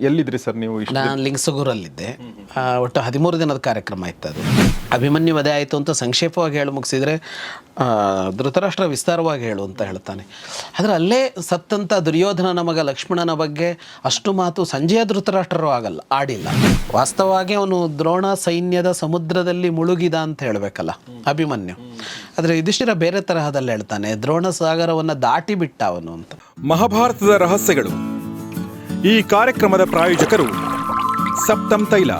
ಎಲ್ಲಿದ್ರಿ sir ನೀವು ಇಷ್ಟು ನಾನು ಲಿಂಗಸಗೂರಲ್ಲಿದ್ದೆ. ಆ, ಒಟ್ಟು ಹದಿಮೂರು ದಿನದ ಕಾರ್ಯಕ್ರಮ ಇತ್ತು ಅದು. ಅಭಿಮನ್ಯು ವಧೆ ಆಯಿತು ಅಂತ ಸಂಕ್ಷೇಪವಾಗಿ ಹೇಳಿ ಮುಗಿಸಿದರೆ ಧೃತರಾಷ್ಟ್ರ ವಿಸ್ತಾರವಾಗಿ ಹೇಳು ಅಂತ ಹೇಳ್ತಾನೆ. ಆದರೆ ಅಲ್ಲೇ ಸತ್ತಂಥ ದುರ್ಯೋಧನ ಮಗ ಲಕ್ಷ್ಮಣನ ಬಗ್ಗೆ ಅಷ್ಟು ಮಾತು ಸಂಜೆಯ ಧೃತರಾಷ್ಟ್ರರು ಆಗಲ್ಲ ಆಡಿಲ್ಲ. ವಾಸ್ತವವಾಗಿ ಅವನು ದ್ರೋಣ ಸೈನ್ಯದ ಸಮುದ್ರದಲ್ಲಿ ಮುಳುಗಿದ ಅಂತ ಹೇಳಬೇಕಲ್ಲ ಅಭಿಮನ್ಯು. ಆದರೆ ಯುಧಿಷ್ಠಿರ ಬೇರೆ ತರಹದಲ್ಲಿ ಹೇಳ್ತಾನೆ ದ್ರೋಣ ಸಾಗರವನ್ನು ದಾಟಿ ಬಿಟ್ಟ ಅವನು ಅಂತ. ಮಹಾಭಾರತದ ರಹಸ್ಯಗಳು. ಈ ಕಾರ್ಯಕ್ರಮದ ಪ್ರಾಯೋಜಕರು ಸಪ್ತಂ ತೈಲ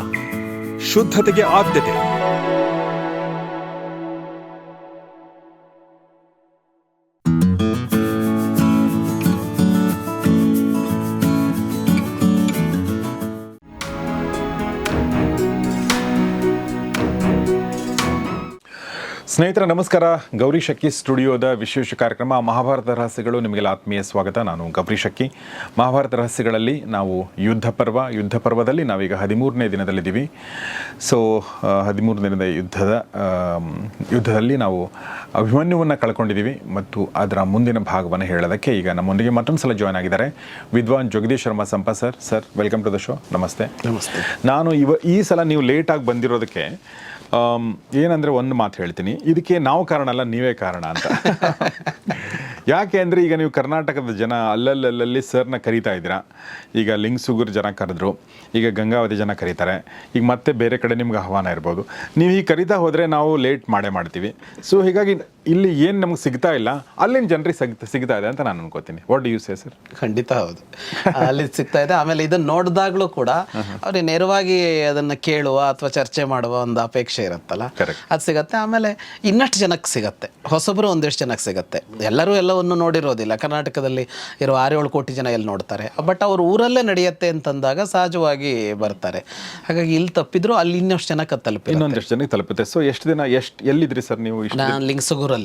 ಶುದ್ಧತೆಗೆ ಆದ್ಯತೆ. ಸ್ನೇಹಿತರ ನಮಸ್ಕಾರ. ಗೌರಿ ಶಕ್ಕಿ ಸ್ಟುಡಿಯೋದ ವಿಶೇಷ ಕಾರ್ಯಕ್ರಮ ಮಹಾಭಾರತ ರಹಸ್ಯಗಳು. ನಿಮಗೆಲ್ಲ ಆತ್ಮೀಯ ಸ್ವಾಗತ. ನಾನು ಗೌರಿ ಶಕ್ಕಿ ಮಹಾಭಾರತ ರಹಸ್ಯಗಳಲ್ಲಿ ನಾವು ಯುದ್ಧ ಪರ್ವ ಯುದ್ಧ ಪರ್ವದಲ್ಲಿ ನಾವೀಗ ಹದಿಮೂರನೇ ದಿನದಲ್ಲಿದ್ದೀವಿ. ಸೊ ಹದಿಮೂರು ದಿನದ ಯುದ್ಧದ ಯುದ್ಧದಲ್ಲಿ ನಾವು ಅಭಿಮನ್ಯುವನ್ನು ಕಳ್ಕೊಂಡಿದ್ದೀವಿ. ಮತ್ತು ಅದರ ಮುಂದಿನ ಭಾಗವನ್ನು ಹೇಳೋದಕ್ಕೆ ಈಗ ನಮ್ಮೊಂದಿಗೆ ಮತ್ತೊಂದು ಸಲ ಜಾಯ್ನ್ ಆಗಿದ್ದಾರೆ. ವಿದ್ವಾನ್ Jagadish Sharma ಸಂಪ sir. Sir welcome to the show ನಮಸ್ತೆ. ನಮಸ್ತೆ. ನಾನು ಇವ ಈ ಸಲ ನೀವು ಲೇಟಾಗಿ ಬಂದಿರೋದಕ್ಕೆ ಏನಂದ್ರೆ ಒಂದು ಮಾತು ಹೇಳ್ತೀನಿ. ಇದಕ್ಕೆ ನಾವು ಕಾರಣ ಅಲ್ಲ, ನೀವೇ ಕಾರಣ ಅಂತ. ಯಾಕೆ ಅಂದರೆ ಈಗ ನೀವು ಕರ್ನಾಟಕದ ಜನ ಅಲ್ಲಲ್ಲಲ್ಲಿ ಸರ್ನ ಕರಿತಾ ಇದ್ದೀರಾ? ಈಗ ಲಿಂಗ್ಸುಗುರ್ ಜನ ಕರೆದ್ರು, ಈಗ ಗಂಗಾವತಿ ಜನ ಕರೀತಾರೆ, ಈಗ ಮತ್ತೆ ಬೇರೆ ಕಡೆ ನಿಮ್ಗೆ ಆಹ್ವಾನ ಇರ್ಬೋದು. ನೀವು ಈಗ ಕರೀತಾ ಹೋದರೆ ನಾವು ಲೇಟ್ ಮಾಡೇ ಮಾಡ್ತೀವಿ. ಸೊ ಹೀಗಾಗಿ ಇಲ್ಲಿ ಏನು ನಮ್ಗೆ ಸಿಗ್ತಾ ಇಲ್ಲ ಅಲ್ಲಿನ ಜನರಿಗೆ ಸಿಗ್ತಾ ಸಿಗ್ತಾ ಇದೆ ಅಂತ ನಾನು ಅನ್ಕೋತೀನಿ. What do you say sir ಖಂಡಿತ ಹೌದು. ಅಲ್ಲಿ ಸಿಗ್ತಾ ಇದೆ. ಆಮೇಲೆ ಇದನ್ನ ನೋಡಿದಾಗ್ಲೂ ಕೂಡ ಅವ್ರಿಗೆ ನೇರವಾಗಿ ಅದನ್ನ ಕೇಳುವ ಅಥವಾ ಚರ್ಚೆ ಮಾಡುವ ಒಂದು ಅಪೇಕ್ಷೆ ಇರುತ್ತಲ್ಲ. ಅದು ಸಿಗತ್ತೆ. ಆಮೇಲೆ ಇನ್ನಷ್ಟು ಜನಕ್ಕೆ ಸಿಗತ್ತೆ. ಹೊಸಬರು ಒಂದಿಷ್ಟು ಜನಕ್ಕೆ ಸಿಗತ್ತೆ. ಎಲ್ಲರೂ ಎಲ್ಲವನ್ನು ನೋಡಿರೋದಿಲ್ಲ. ಕರ್ನಾಟಕದಲ್ಲಿ ಇರುವ ಆರೇಳು ಕೋಟಿ ಜನ ಎಲ್ಲಿ ನೋಡ್ತಾರೆ. ಬಟ್ ಅವ್ರ ಊರಲ್ಲೇ ನಡೆಯುತ್ತೆ ಅಂತಂದಾಗ ಸಹಜವಾಗಿ ಬರ್ತಾರೆ. ಹಾಗಾಗಿ ಇಲ್ಲಿ ತಪ್ಪಿದ್ರು ಅಲ್ಲಿ ಇನ್ನಷ್ಟು ಜನಕ್ಕೆ ತಲುಪಿ ಇನ್ನೊಂದಷ್ಟು ಜನಕ್ಕೆ ತಲುಪುತ್ತೆ ಸೊ ಎಷ್ಟು ದಿನ ಎಷ್ಟು ಎಲ್ಲಿದ್ರಿ ಸರ್ ನೀವು ನಾನು ಲಿಂಗಸಗೂರಲ್ಲಿದ್ದೆ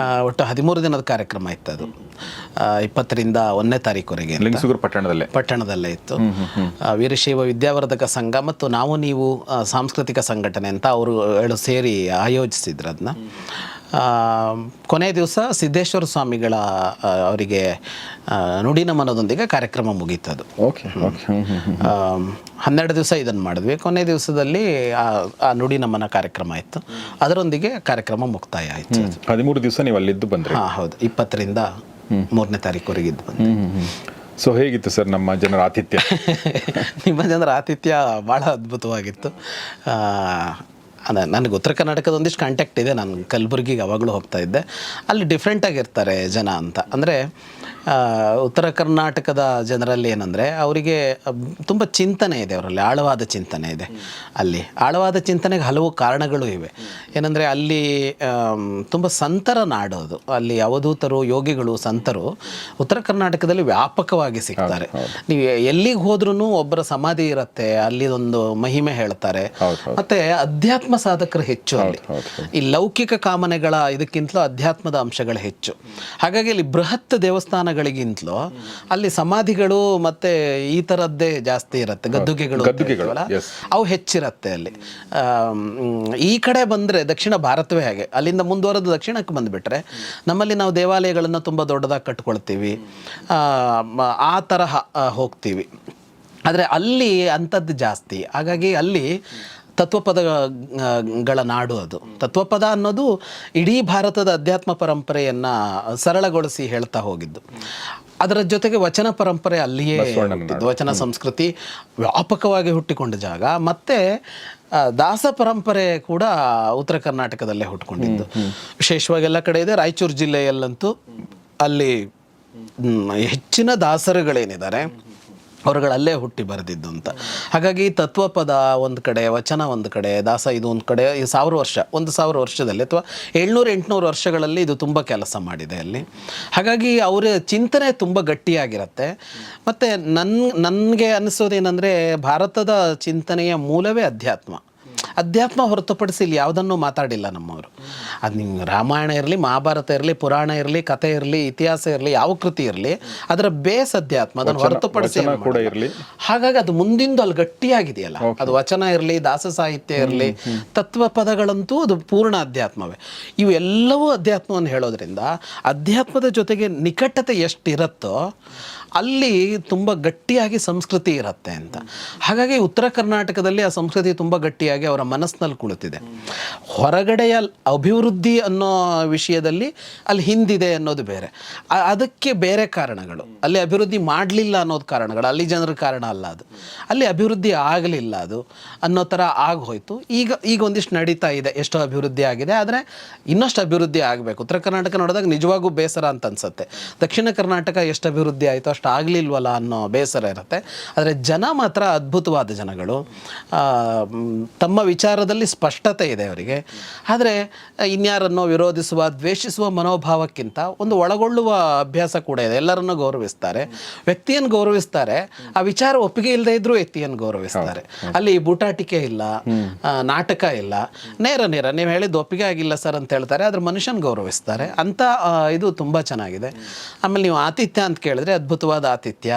ಆ, ಒಟ್ಟು ಹದಿಮೂರು ದಿನದ ಕಾರ್ಯಕ್ರಮ ಇತ್ತು ಅದು. ಇಪ್ಪತ್ತರಿಂದ ಒಂದನೇ ತಾರೀಕುವರೆಗೆ. ಪಟ್ಟಣದಲ್ಲೇ? ಪಟ್ಟಣದಲ್ಲೇ ಇತ್ತು. ವೀರಶೈವ ವಿದ್ಯಾವರ್ಧಕ ಸಂಘ ಮತ್ತು ನಾವು ನೀವು ಸಾಂಸ್ಕೃತಿಕ ಸಂಘಟನೆ ಅಂತ ಅವರು ಹೇಳು ಸೇರಿ ಆಯೋಜಿಸಿದ್ರು ಅದನ್ನ. ಕೊನೆ ದಿವಸ ಸಿದ್ದೇಶ್ವರ ಸ್ವಾಮಿಗಳ ಅವರಿಗೆ ನುಡಿ ನಮನದೊಂದಿಗೆ ಕಾರ್ಯಕ್ರಮ ಮುಗೀತದು. ಓಕೆ ಓಕೆ ಹನ್ನೆರಡು ದಿವಸ ಇದನ್ನು ಮಾಡಿದ್ವಿ. ಕೊನೆ ದಿವಸದಲ್ಲಿ ಆ ನುಡಿ ನಮನ ಕಾರ್ಯಕ್ರಮ ಇತ್ತು. ಅದರೊಂದಿಗೆ ಕಾರ್ಯಕ್ರಮ ಮುಕ್ತಾಯ ಆಯಿತು ಹದಿಮೂರು ದಿವಸ ನೀವು ಅಲ್ಲಿದ್ದು ಬಂದ್ರಿ. ಹಾಂ ಹೌದು. ಇಪ್ಪತ್ತರಿಂದ ಮೂರನೇ ತಾರೀಕುವರೆಗೆ ಇದ್ದು ಬಂದೆ ಸೊ ಹೇಗಿತ್ತು ಸರ್ ನಮ್ಮ ಜನರ ಆತಿಥ್ಯ? ನಿಮ್ಮ ಜನರ ಆತಿಥ್ಯ ಭಾಳ ಅದ್ಭುತವಾಗಿತ್ತು. ಅದ, ನನಗೆ ಉತ್ತರ ಕರ್ನಾಟಕದ ಒಂದಿಷ್ಟು ಕಾಂಟ್ಯಾಕ್ಟ್ ಇದೆ. ನಾನು ಕಲಬುರ್ಗಿಗೆ ಯಾವಾಗಲೂ ಹೋಗ್ತಾ ಇದ್ದೆ. ಅಲ್ಲಿ ಡಿಫ್ರೆಂಟಾಗಿರ್ತಾರೆ ಜನ ಅಂತ. ಅಂದರೆ ಉತ್ತರ ಕರ್ನಾಟಕದ ಜನರಲ್ಲಿ ಏನಂದರೆ ಅವರಿಗೆ ತುಂಬ ಚಿಂತನೆ ಇದೆ ಅವರಲ್ಲಿ ಆಳವಾದ ಚಿಂತನೆ ಇದೆ. ಅಲ್ಲಿ ಆಳವಾದ ಚಿಂತನೆಗೆ ಹಲವು ಕಾರಣಗಳು ಇವೆ. ಏನಂದರೆ ಅಲ್ಲಿ ತುಂಬ ಸಂತರ ನಾಡು ಅದು ಅಲ್ಲಿ ಅವಧೂತರು ಯೋಗಿಗಳು ಸಂತರು ಉತ್ತರ ಕರ್ನಾಟಕದಲ್ಲಿ ವ್ಯಾಪಕವಾಗಿ ಸಿಗ್ತಾರೆ. ನೀವು ಎಲ್ಲಿಗೆ ಹೋದ್ರೂ ಒಬ್ಬರ ಸಮಾಧಿ ಇರುತ್ತೆ ಅಲ್ಲಿ ಒಂದು ಮಹಿಮೆ ಹೇಳ್ತಾರೆ. ಮತ್ತೆ ಅಧ್ಯಾತ್ಮ ಸಾಧಕರು ಹೆಚ್ಚು ಅಲ್ಲಿ. ಈ ಲೌಕಿಕ ಕಾಮನೆಗಳ ಇದಕ್ಕಿಂತಲೂ ಅಧ್ಯಾತ್ಮದ ಅಂಶಗಳು ಹೆಚ್ಚು. ಹಾಗಾಗಿ ಅಲ್ಲಿ ಬೃಹತ್ ದೇವಸ್ಥಾನಗಳಿಗಿಂತಲೂ ಅಲ್ಲಿ ಸಮಾಧಿಗಳು ಮತ್ತೆ ಈ ಥರದ್ದೇ ಜಾಸ್ತಿ ಇರುತ್ತೆ ಗದ್ದುಗೆಗಳು ಅವು ಹೆಚ್ಚಿರತ್ತೆ ಅಲ್ಲಿ. ಈ ಕಡೆ ಬಂದರೆ ದಕ್ಷಿಣ ಭಾರತವೇ ಹಾಗೆ. ಅಲ್ಲಿಂದ ಮುಂದುವರೆದು ದಕ್ಷಿಣಕ್ಕೆ ಬಂದ್ಬಿಟ್ರೆ ನಮ್ಮಲ್ಲಿ ನಾವು ದೇವಾಲಯಗಳನ್ನು ತುಂಬ ದೊಡ್ಡದಾಗಿ ಕಟ್ಕೊಳ್ತೀವಿ. ಆ, ತರಹ ಹೋಗ್ತೀವಿ. ಆದರೆ ಅಲ್ಲಿ ಅಂಥದ್ದು ಜಾಸ್ತಿ. ಹಾಗಾಗಿ ಅಲ್ಲಿ ತತ್ವಪದಗಳ ನಾಡು ಅದು. ತತ್ವಪದ ಅನ್ನೋದು ಇಡೀ ಭಾರತದ ಅಧ್ಯಾತ್ಮ ಪರಂಪರೆಯನ್ನು ಸರಳಗೊಳಿಸಿ ಹೇಳ್ತಾ ಹೋಗಿದ್ದು. ಅದರ ಜೊತೆಗೆ ವಚನ ಪರಂಪರೆ ಅಲ್ಲಿಯೇ. ವಚನ ಸಂಸ್ಕೃತಿ ವ್ಯಾಪಕವಾಗಿ ಹುಟ್ಟಿಕೊಂಡ ಜಾಗ. ಮತ್ತೆ ದಾಸ ಪರಂಪರೆ ಕೂಡ ಉತ್ತರ ಕರ್ನಾಟಕದಲ್ಲೇ ಹುಟ್ಕೊಂಡಿದ್ದು. ವಿಶೇಷವಾಗಿ ಎಲ್ಲ ಕಡೆ ಇದೆ. ರಾಯಚೂರು ಜಿಲ್ಲೆಯಲ್ಲಂತೂ ಅಲ್ಲಿ ಹೆಚ್ಚಿನ ದಾಸರುಗಳೇನಿದ್ದಾರೆ. ಅವರುಗಳಲ್ಲೇ ಹುಟ್ಟಿ ಬರೆದಿದ್ದು ಅಂತ. ಹಾಗಾಗಿ ತತ್ವಪದ ಒಂದು ಕಡೆ, ವಚನ ಒಂದು ಕಡೆ, ದಾಸ ಇದು ಒಂದು ಕಡೆ, ಈ ಸಾವಿರ ವರ್ಷ, ಒಂದು ಸಾವಿರ ವರ್ಷದಲ್ಲಿ ಅಥವಾ ಏಳ್ನೂರು, ಎಂಟುನೂರು ವರ್ಷಗಳಲ್ಲಿ ಇದು ತುಂಬ ಕೆಲಸ ಮಾಡಿದೆ ಅಲ್ಲಿ. ಹಾಗಾಗಿ ಅವರ ಚಿಂತನೆ ತುಂಬ ಗಟ್ಟಿಯಾಗಿರುತ್ತೆ. ಮತ್ತು ನನ್ನ ನನಗೆ ಅನಿಸೋದೇನೆಂದರೆ ಭಾರತದ ಚಿಂತನೆಯ ಮೂಲವೇ ಅಧ್ಯಾತ್ಮ. ಅಧ್ಯಾತ್ಮ ಹೊರತುಪಡಿಸಿ ಇಲ್ಲಿ ಯಾವುದನ್ನು ಮಾತಾಡಿಲ್ಲ ನಮ್ಮವರು. ಅದು ನಿಮ್ಗೆ ರಾಮಾಯಣ ಇರಲಿ ಮಹಾಭಾರತ ಇರಲಿ ಪುರಾಣ ಇರಲಿ ಕಥೆ ಇರಲಿ ಇತಿಹಾಸ ಇರಲಿ ಯಾವ ಕೃತಿ ಇರಲಿ ಅದರ ಬೇಸ್ ಅಧ್ಯಾತ್ಮ ಅದನ್ನು ಹೊರತುಪಡಿಸಿ. ಹಾಗಾಗಿ ಅದು ಮುಂದಿಂದು ಅಲ್ಲಿ ಗಟ್ಟಿಯಾಗಿದೆಯಲ್ಲ. ಅದು ವಚನ ಇರಲಿ ದಾಸ ಸಾಹಿತ್ಯ ಇರಲಿ ತತ್ವ ಪದಗಳಂತೂ ಅದು ಪೂರ್ಣ ಅಧ್ಯಾತ್ಮವೇ. ಇವೆಲ್ಲವೂ ಅಧ್ಯಾತ್ಮವನ್ನು ಹೇಳೋದ್ರಿಂದ ಅಧ್ಯಾತ್ಮದ ಜೊತೆಗೆ ನಿಕಟತೆ ಎಷ್ಟಿರುತ್ತೋ ಅಲ್ಲಿ ತುಂಬ ಗಟ್ಟಿಯಾಗಿ ಸಂಸ್ಕೃತಿ ಇರುತ್ತೆ ಅಂತ. ಹಾಗಾಗಿ ಉತ್ತರ ಕರ್ನಾಟಕದಲ್ಲಿ ಆ ಸಂಸ್ಕೃತಿ ತುಂಬ ಗಟ್ಟಿಯಾಗಿ ಅವರ ಮನಸ್ಸಿನಲ್ಲಿ ಕುಳಿತಿದೆ. ಹೊರಗಡೆಯ ಅಭಿವೃದ್ಧಿ ಅನ್ನೋ ವಿಷಯದಲ್ಲಿ ಅಲ್ಲಿ ಹಿಂದಿದೆ ಅನ್ನೋದು ಬೇರೆ. ಅದಕ್ಕೆ ಬೇರೆ ಕಾರಣಗಳು. ಅಲ್ಲಿ ಅಭಿವೃದ್ಧಿ ಮಾಡಲಿಲ್ಲ ಅನ್ನೋದು ಕಾರಣಗಳು. ಅಲ್ಲಿ ಜನರ ಕಾರಣ ಅಲ್ಲ ಅದು. ಅಲ್ಲಿ ಅಭಿವೃದ್ಧಿ ಆಗಲಿಲ್ಲ ಅದು ಅನ್ನೋ ಥರ ಆಗೋಯ್ತು ಈಗ ಈಗ ಒಂದಿಷ್ಟು ನಡೀತಾ ಇದೆ. ಎಷ್ಟೋ ಅಭಿವೃದ್ಧಿ ಆಗಿದೆ. ಆದರೆ ಇನ್ನಷ್ಟು ಅಭಿವೃದ್ಧಿ ಆಗಬೇಕು. ಉತ್ತರ ಕರ್ನಾಟಕ ನೋಡಿದಾಗ ನಿಜವಾಗೂ ಬೇಸರ ಅಂತ ಅನ್ಸುತ್ತೆ. ದಕ್ಷಿಣ ಕರ್ನಾಟಕ ಎಷ್ಟು ಅಭಿವೃದ್ಧಿ ಆಯಿತು ಅಷ್ಟು ಆಗಲಿಲ್ವಲ್ಲ ಅನ್ನೋ ಬೇಸರ ಇರುತ್ತೆ. ಆದರೆ ಜನ ಮಾತ್ರ ಅದ್ಭುತವಾದ ಜನಗಳು. ತಮ್ಮ ವಿಚಾರದಲ್ಲಿ ಸ್ಪಷ್ಟತೆ ಇದೆ ಅವರಿಗೆ. ಆದರೆ ಇನ್ಯಾರನ್ನು ವಿರೋಧಿಸುವ ದ್ವೇಷಿಸುವ ಮನೋಭಾವಕ್ಕಿಂತ ಒಂದು ಒಳಗೊಳ್ಳುವ ಅಭ್ಯಾಸ ಕೂಡ ಇದೆ. ಎಲ್ಲರನ್ನೂ ಗೌರವಿಸ್ತಾರೆ. ವ್ಯಕ್ತಿಯನ್ನು ಗೌರವಿಸ್ತಾರೆ. ಆ ವಿಚಾರ ಒಪ್ಪಿಗೆ ಇಲ್ಲದೆ ಇದ್ರೂ ವ್ಯಕ್ತಿಯನ್ನು ಗೌರವಿಸ್ತಾರೆ. ಅಲ್ಲಿ ಬೂಟಾಟಿಕೆ ಇಲ್ಲ ನಾಟಕ ಇಲ್ಲ. ನೇರ ನೇರ. ನೀವು ಹೇಳಿದ್ದು ಒಪ್ಪಿಗೆ ಆಗಿಲ್ಲ ಸರ್ ಅಂತ ಹೇಳ್ತಾರೆ. ಆದ್ರೆ ಮನುಷ್ಯನ ಗೌರವಿಸ್ತಾರೆ. ಅಂತ ಇದು ತುಂಬ ಚೆನ್ನಾಗಿದೆ. ಆಮೇಲೆ ನೀವು ಆತಿಥ್ಯ ಅಂತ ಕೇಳಿದ್ರೆ ಅದ್ಭುತವಾದ ಆತಿಥ್ಯ.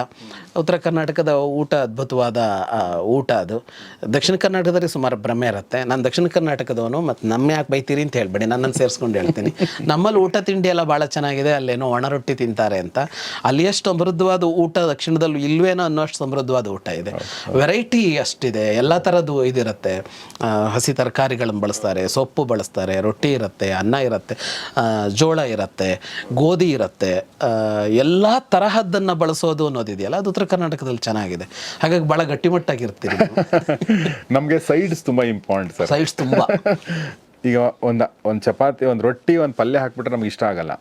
ಉತ್ತರ ಕರ್ನಾಟಕದ ಊಟ ಅದ್ಭುತವಾದ ಊಟ ಅದು. ದಕ್ಷಿಣ ಕರ್ನಾಟಕದಲ್ಲಿ ಸುಮಾರು ಭ್ರಮೆ ಇರುತ್ತೆ. ನಾನು ದಕ್ಷಿಣ ಕರ್ನಾಟಕದವನು ಮತ್ತು ನಮ್ಮ ಯಾಕೆ ಬೈತೀರಿ ಅಂತ ಹೇಳ್ಬೇಡಿ. ನನ್ನನ್ನು ಸೇರಿಸ್ಕೊಂಡು ಹೇಳ್ತೀನಿ. ನಮ್ಮಲ್ಲಿ ಊಟ ತಿಂಡಿ ಎಲ್ಲ ಭಾಳ ಚೆನ್ನಾಗಿದೆ. ಅಲ್ಲೇನೋ ಒಣ ರೊಟ್ಟಿ ತಿಂತಾರೆ ಅಂತ. ಅಲ್ಲಿ ಎಷ್ಟು ಸಮೃದ್ಧವಾದ ಊಟ ದಕ್ಷಿಣದಲ್ಲೂ ಇಲ್ವೇನೋ ಅನ್ನೋಷ್ಟು ಸಮೃದ್ಧವಾದ ಊಟ ಇದೆ. ವೆರೈಟಿ ಅಷ್ಟಿದೆ. ಎಲ್ಲ ಥರದ್ದು ಇದಿರುತ್ತೆ. ಹಸಿ ತರಕಾರಿಗಳನ್ನು ಬಳಸ್ತಾರೆ. ಸೊಪ್ಪು ಬಳಸ್ತಾರೆ. ರೊಟ್ಟಿ ಇರುತ್ತೆ ಅನ್ನ ಇರುತ್ತೆ ಜೋಳ ಇರುತ್ತೆ ಗೋಧಿ ಇರುತ್ತೆ ಎಲ್ಲ ತರಹದ್ದನ್ನು ಬಳಸೋದು ಅನ್ನೋದಿದೆಯಲ್ಲ ಅದು ಉತ್ತರ ಕರ್ನಾಟಕದಲ್ಲಿ ಚೆನ್ನಾಗಿದೆ. ಹಾಗಾಗಿ ಭಾಳ ಗಟ್ಟಿಮಟ್ಟಾಗಿರ್ತೀರಿ ನಮಗೆ ಸೈಡ್ಸ್ ತುಂಬ ಇಂಪಾರ್ಟೆಂಟ್ ಸರ್ ಸೈಡ್ಸ್ ತುಂಬ. ಈಗ ಒಂದು ಒಂದು ಚಪಾತಿ ಒಂದು ರೊಟ್ಟಿ ಒಂದು ಪಲ್ಯ ಹಾಕ್ಬಿಟ್ರೆ ನಮ್ಗೆ ಇಷ್ಟ ಆಗಲ್ಲ.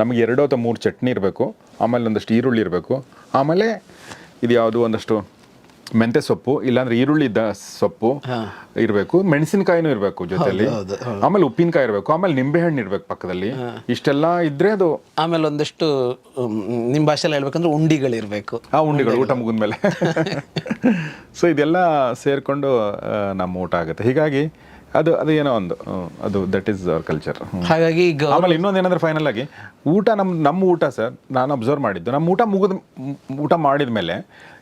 ನಮಗೆ ಎರಡು ಅಥವಾ ಮೂರು ಚಟ್ನಿ ಇರಬೇಕು ಆಮೇಲೆ ಒಂದಷ್ಟು ಈರುಳ್ಳಿ ಇರಬೇಕು ಆಮೇಲೆ ಇದು ಯಾವುದು ಒಂದಷ್ಟು ಮೆಂತೆ ಸೊಪ್ಪು ಇಲ್ಲಾಂದ್ರೆ ಈರುಳ್ಳಿ ದ ಸೊಪ್ಪು ಇರಬೇಕು ಮೆಣಸಿನಕಾಯಿನೂ ಇರಬೇಕು ಜೊತೆಲಿ. ಆಮೇಲೆ ಉಪ್ಪಿನಕಾಯಿ ಇರಬೇಕು ಆಮೇಲೆ ನಿಂಬೆಹಣ್ಣು ಇರಬೇಕು ಪಕ್ಕದಲ್ಲಿ. ಇಷ್ಟೆಲ್ಲ ಇದ್ರೆ ಅದು ಆಮೇಲೆ ಒಂದಷ್ಟು ನಿಮ್ಮ ಭಾಷೆಲ್ಲ ಹೇಳ್ಬೇಕಂದ್ರೆ ಉಂಡಿಗಳಿರಬೇಕು. ಆ ಉಂಡಿಗಳು ಊಟ ಮುಗಿದ್ಮೇಲೆ ಸೊ ಇದೆಲ್ಲ ಸೇರಿಕೊಂಡು ನಮ್ಮ ಊಟ ಆಗುತ್ತೆ. ಹೀಗಾಗಿ ಅದು ಅದು ಏನೋ ಒಂದು ಅದು ದಟ್ ಈಸ್ ಅವರ್ ಕಲ್ಚರ್ ಹಾಗಾಗಿ ಈಗ ಆಮೇಲೆ ಇನ್ನೊಂದು ಏನಂದ್ರೆ ಫೈನಲ್ ಆಗಿ ಊಟ ನಮ್ಮ ನಮ್ಮ ಊಟ ಸರ್ ನಾನು ಅಬ್ಸರ್ವ್ ಮಾಡಿದ್ದು ನಮ್ಮ ಊಟ ಮುಗಿದ ಊಟ ಮಾಡಿದ ಮೇಲೆ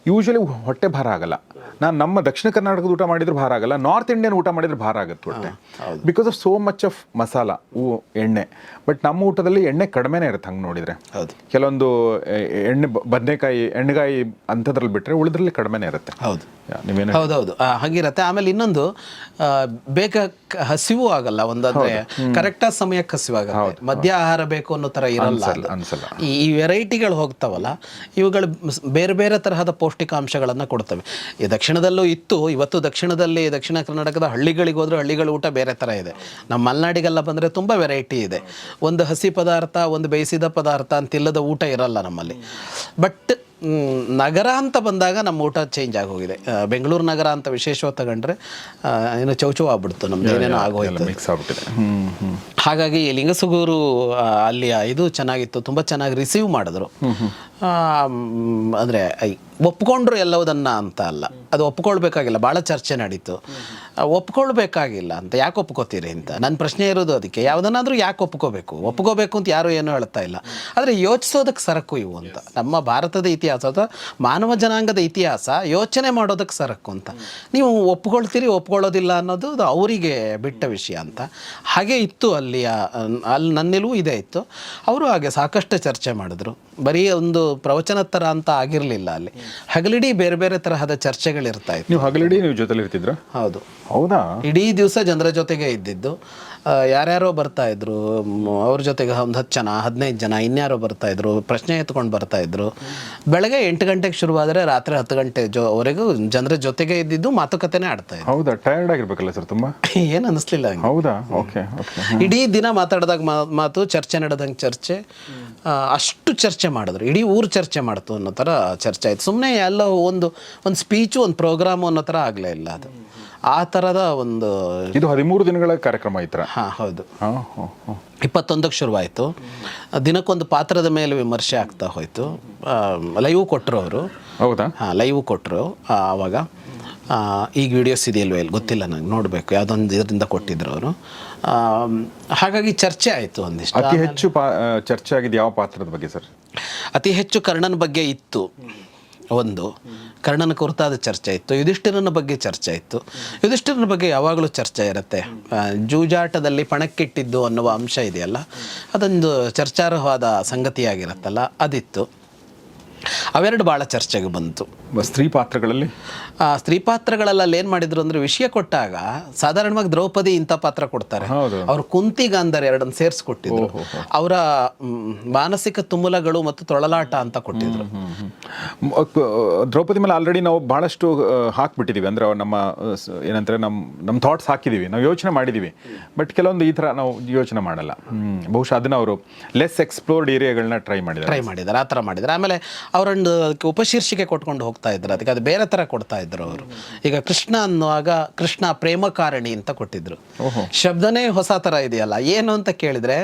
ಯೂಶಲಿ ಹೊಟ್ಟೆ ಭಾರ ಆಗಲ್ಲ. ನಾನು ನಮ್ಮ ದಕ್ಷಿಣ ಕರ್ನಾಟಕದ ಊಟ ಮಾಡಿದ್ರೆ ಭಾರ ಆಗಲ್ಲ ನಾರ್ತ್ ಇಂಡಿಯನ್ ಊಟ ಮಾಡಿದ್ರೆ ಭಾರ ಆಗುತ್ತೆ ಹೊಟ್ಟೆ. Because of so much of masala ಹೂ ಎಣ್ಣೆ. ಬಟ್ ನಮ್ಮ ಊಟದಲ್ಲಿ ಎಣ್ಣೆ ಕಡಿಮೆನೇ ಇರುತ್ತೆ ಹಂಗೆ ನೋಡಿದ್ರೆ. ಕೆಲವೊಂದು ಎಣ್ಣೆ ಬದನೆಕಾಯಿ ಎಣ್ಣೆಗಾಯಿ ಅಂಥದ್ರಲ್ಲಿ ಬಿಟ್ಟರೆ ಉಳಿದ್ರಲ್ಲಿ ಕಡಿಮೆನೇ ಇರುತ್ತೆ. ಹೌದು. ನೀವೇನು ಹೌದೌದು. ಹಾಗಿರತ್ತೆ. ಆಮೇಲೆ ಇನ್ನೊಂದು ಬೇಗ ಹಸಿವು ಆಗಲ್ಲ ಒಂದಂದ್ರೆ ಕರೆಕ್ಟಾಗಿ ಸಮಯಕ್ಕೆ ಹಸಿವಾಗುತ್ತೆ ಮಧ್ಯ ಆಹಾರ ಬೇಕು ಅನ್ನೋ ತರ ಇರಲ್ಲ ಅನ್ಸಲ್ಲ ಈ ವೆರೈಟಿಗಳು ಹೋಗ್ತಾವಲ್ಲ ಇವುಗಳು ಬೇರೆ ಬೇರೆ ತರಹದ ಪೌಷ್ಟಿಕಾಂಶಗಳನ್ನು ಕೊಡ್ತವೆ. ದಕ್ಷಿಣದಲ್ಲೂ ಇತ್ತು. ಇವತ್ತು ದಕ್ಷಿಣದಲ್ಲಿ ದಕ್ಷಿಣ ಕರ್ನಾಟಕದ ಹಳ್ಳಿಗಳಿಗೆ ಹೋದ್ರೆ ಹಳ್ಳಿಗಳ ಊಟ ಬೇರೆ ಥರ ಇದೆ. ನಮ್ಮ ಮಲೆನಾಡಿಗೆಲ್ಲ ಬಂದರೆ ತುಂಬ ವೆರೈಟಿ ಇದೆ. ಒಂದು ಹಸಿ ಪದಾರ್ಥ ಒಂದು ಬೇಯಿಸಿದ ಪದಾರ್ಥ ಅಂತಿಲ್ಲದ ಊಟ ಇರಲ್ಲ ನಮ್ಮಲ್ಲಿ. ಬಟ್ ನಗರ ಅಂತ ಬಂದಾಗ ನಮ್ಮ ಊಟ ಚೇಂಜ್ ಆಗೋಗಿದೆ. ಬೆಂಗಳೂರು ನಗರ ಅಂತ ವಿಶೇಷವಾಗಿ ತಗೊಂಡ್ರೆ ಏನೋ ಚೌಚೌ ಆಗ್ಬಿಡ್ತು. ನಮ್ದು ಏನೇನೋ ಆಗೋಯ್ತು. ಮಿಕ್ಸ್ ಆಗ್ಬಿಟ್ಟಿದೆ. ಹಾಗಾಗಿ ಲಿಂಗಸುಗೂರು ಅಲ್ಲಿ ಅಲ್ಲಿಯ ಇದು ಚೆನ್ನಾಗಿತ್ತು. ತುಂಬ ಚೆನ್ನಾಗಿ ರಿಸೀವ್ ಮಾಡಿದ್ರು. ಅಂದ್ರೆ ಒಪ್ಕೊಂಡ್ರು ಎಲ್ಲವುದನ್ನು ಅಂತ ಅಲ್ಲ. ಅದು ಒಪ್ಕೊಳ್ಬೇಕಾಗಿಲ್ಲ, ಭಾಳ ಚರ್ಚೆ ನಡೀತು. ಒಪ್ಕೊಳ್ಬೇಕಾಗಿಲ್ಲ ಅಂತ ಯಾಕೆ ಒಪ್ಕೋತೀರಿ ಅಂತ? ನನ್ನ ಪ್ರಶ್ನೆ ಇರೋದು ಅದಕ್ಕೆ. ಯಾವುದನ್ನಾದರೂ ಯಾಕೆ ಒಪ್ಕೋಬೇಕು? ಒಪ್ಕೋಬೇಕು ಅಂತ ಯಾರು ಏನೂ ಹೇಳ್ತಾ ಇಲ್ಲ. ಆದರೆ ಯೋಚಿಸೋದಕ್ಕೆ ಸರಕು ಇವು ಅಂತ. ನಮ್ಮ ಭಾರತದ ಇತಿಹಾಸ ಅಥವಾ ಮಾನವ ಜನಾಂಗದ ಇತಿಹಾಸ ಯೋಚನೆ ಮಾಡೋದಕ್ಕೆ ಸರಕು ಅಂತ. ನೀವು ಒಪ್ಕೊಳ್ತೀರಿ, ಒಪ್ಕೊಳ್ಳೋದಿಲ್ಲ ಅನ್ನೋದು ಅದು ಅವರಿಗೆ ಬಿಟ್ಟ ವಿಷಯ ಅಂತ. ಹಾಗೆ ಇತ್ತು ಅಲ್ಲಿಯ ಅಲ್ಲಿ ನನ್ನೆಲ್ಲೂ ಇದೇ ಇತ್ತು. ಅವರು ಹಾಗೆ ಸಾಕಷ್ಟು ಚರ್ಚೆ ಮಾಡಿದ್ರು. ಬರೀ ಒಂದು ಪ್ರವಚನ ಥರ ಅಂತ ಆಗಿರಲಿಲ್ಲ ಅಲ್ಲಿ. ಹಗಲಿಡೀ ಬೇರೆ ಬೇರೆ ತರಹದ ಚರ್ಚೆಗಳಿರ್ತಾ ಇತ್ತು. ನೀವು ಹಗಲಿಡಿ ನೀವು ಜೊತೆಲಿ ಇರ್ತಿದ್ರ ಹೌದು. ಹೌದಾ? ಇಡೀ ದಿವಸ ಜನರ ಜೊತೆಗೆ ಇದ್ದಿದ್ದು. ಯಾರ್ಯಾರೋ ಬರ್ತಾ ಇದ್ರು ಮ್, ಅವ್ರ ಜೊತೆಗೆ ಒಂದು ಹತ್ತು ಜನ ಹದಿನೈದು ಜನ ಇನ್ಯಾರೋ ಬರ್ತಾ ಇದ್ರು ಪ್ರಶ್ನೆ ಎತ್ಕೊಂಡು ಬರ್ತಾ ಇದ್ರು. ಬೆಳಗ್ಗೆ ಎಂಟು ಗಂಟೆಗೆ ಶುರುವಾದರೆ ರಾತ್ರಿ ಹತ್ತು ಗಂಟೆ ಜೊವರೆಗೂ ಜನರ ಜೊತೆಗೆ ಇದ್ದಿದ್ದು ಮಾತುಕತೆನೇ ಆಡ್ತಾ ಇದ್ರು. ಹೌದಾ? ಟಯರ್ಡ್ ಆಗಿರ್ಬೇಕಲ್ಲ ಸರ್ ತುಂಬಾ? ಏನು ಅನ್ನಿಸ್ಲಿಲ್ಲ ಹೌದಾ? ಓಕೆ ಓಕೆ ಇಡೀ ದಿನ ಮಾತಾಡಿದಾಗ ಮಾತು ಚರ್ಚೆ ನಡೆದಂಗೆ ಚರ್ಚೆ. ಅಷ್ಟು ಚರ್ಚೆ ಮಾಡಿದ್ರು. ಇಡೀ ಊರು ಚರ್ಚೆ ಮಾಡ್ತು ಅನ್ನೋ ಥರ ಚರ್ಚೆ ಆಯ್ತು. ಸುಮ್ಮನೆ ಎಲ್ಲ ಒಂದು ಒಂದು ಸ್ಪೀಚು ಒಂದು ಪ್ರೋಗ್ರಾಮು ಅನ್ನೋ ಥರ ಆಗಲೇ ಇಲ್ಲ ಅದು. ಆ ಥರದ ಒಂದು ಇದು ಹದಿಮೂರು ದಿನಗಳ ಕಾರ್ಯಕ್ರಮ ಐತ್ರ ಹಾಂ ಹೌದು. ಇಪ್ಪತ್ತೊಂದಕ್ಕೆ ಶುರುವಾಯಿತು. ದಿನಕ್ಕೊಂದು ಪಾತ್ರದ ಮೇಲೆ ವಿಮರ್ಶೆ ಆಗ್ತಾ ಹೋಯಿತು. ಲೈವ್ ಕೊಟ್ಟರು ಅವರು. ಹೌದಾ? ಹಾಂ ಲೈವ್ ಕೊಟ್ಟರು ಆವಾಗ ಈಗ ವಿಡಿಯೋಸ್ ಇದೆಯಲ್ವೋ ಇಲ್ಲಿ? ಗೊತ್ತಿಲ್ಲ ನಂಗೆ ನೋಡಬೇಕು. ಯಾವುದೊಂದು ಇದರಿಂದ ಕೊಟ್ಟಿದ್ರು ಅವರು. ಹಾಗಾಗಿ ಚರ್ಚೆ ಆಯಿತು ಒಂದಿಷ್ಟು. ಅತಿ ಹೆಚ್ಚು ಪಾ ಚರ್ಚೆ ಆಗಿದ್ದು ಯಾವ ಪಾತ್ರದ ಬಗ್ಗೆ ಸರ್? ಅತಿ ಹೆಚ್ಚು ಕರ್ಣನ ಬಗ್ಗೆ ಇತ್ತು ಒಂದು. ಕರ್ಣನ ಕುರಿತಾದ ಚರ್ಚೆ ಇತ್ತು, ಯುಧಿಷ್ಠಿರನ ಬಗ್ಗೆ ಚರ್ಚೆ ಇತ್ತು. ಯುಧಿಷ್ಠಿರನ ಬಗ್ಗೆ ಯಾವಾಗಲೂ ಚರ್ಚೆ ಇರುತ್ತೆ. ಜೂಜಾಟದಲ್ಲಿ ಪಣಕ್ಕಿಟ್ಟಿದ್ದು ಅನ್ನುವ ಅಂಶ ಇದೆಯಲ್ಲ, ಅದೊಂದು ಚರ್ಚಾರ್ಹವಾದ ಸಂಗತಿಯಾಗಿರುತ್ತಲ್ಲ, ಅದಿತ್ತು. ಅವೆರಡು ಭಾಳ ಚರ್ಚೆಗೆ ಬಂತು. ಸ್ತ್ರೀ ಪಾತ್ರಗಳಲ್ಲಿ? ಆ ಸ್ತ್ರೀ ಪಾತ್ರಗಳೆಲ್ಲ ಅಲ್ಲಿ ಏನು ಮಾಡಿದ್ರು ಅಂದರೆ ವಿಷಯ ಕೊಟ್ಟಾಗ ಸಾಧಾರಣವಾಗಿ ದ್ರೌಪದಿ ಇಂಥ ಪಾತ್ರ ಕೊಡ್ತಾರೆ. ಅವರು ಕುಂತಿ ಗಾಂಧರ್ ಎರಡನ್ನು ಸೇರಿಸ್ಕೊಟ್ಟಿದ್ರು. ಅವರ ಮಾನಸಿಕ ತುಮುಲಗಳು ಮತ್ತು ತೊಳಲಾಟ ಅಂತ ಕೊಟ್ಟಿದ್ರು. ದ್ರೌಪದಿ ಮೇಲೆ ಆಲ್ರೆಡಿ ನಾವು ಭಾಳಷ್ಟು ಹಾಕ್ಬಿಟ್ಟಿದ್ದೀವಿ ಅಂದರೆ ನಮ್ಮ ಏನಂತಾರೆ ನಮ್ಮ ನಮ್ಮ ಥಾಟ್ಸ್ ಹಾಕಿದ್ದೀವಿ ನಾವು ಯೋಚನೆ ಮಾಡಿದ್ದೀವಿ ಬಟ್ ಕೆಲವೊಂದು ಈ ಥರ ನಾವು ಯೋಚನೆ ಮಾಡಲ್ಲ. ಬಹುಶಃ ಅದನ್ನು ಅವರು ಲೆಸ್ ಎಕ್ಸ್ಪ್ಲೋರ್ಡ್ ಏರಿಯಾಗಳನ್ನ ಟ್ರೈ ಮಾಡಿದ್ದಾರೆ. ಟ್ರೈ ಮಾಡಿದ್ದಾರೆ. ಆ ಥರ ಮಾಡಿದ್ದಾರೆ. ಆಮೇಲೆ ಅವರೊಂದು ಅದಕ್ಕೆ ಉಪಶೀರ್ಷಿಕೆ ಕೊಟ್ಕೊಂಡು ಹೋಗ್ತಾ ಇದ್ರು. ಅದಕ್ಕೆ ಅದು ಬೇರೆ ಥರ ಕೊಡ್ತಾ ಇದ್ರು ಅವರು. ಈಗ ಕೃಷ್ಣ ಅನ್ನುವಾಗ ಕೃಷ್ಣ ಪ್ರೇಮಕಾರಣಿ ಅಂತ ಕೊಟ್ಟಿದ್ರು. ಶಬ್ದನೇ ಹೊಸ ಥರ ಇದೆಯಲ್ಲ ಏನು ಅಂತ ಕೇಳಿದ್ರೆ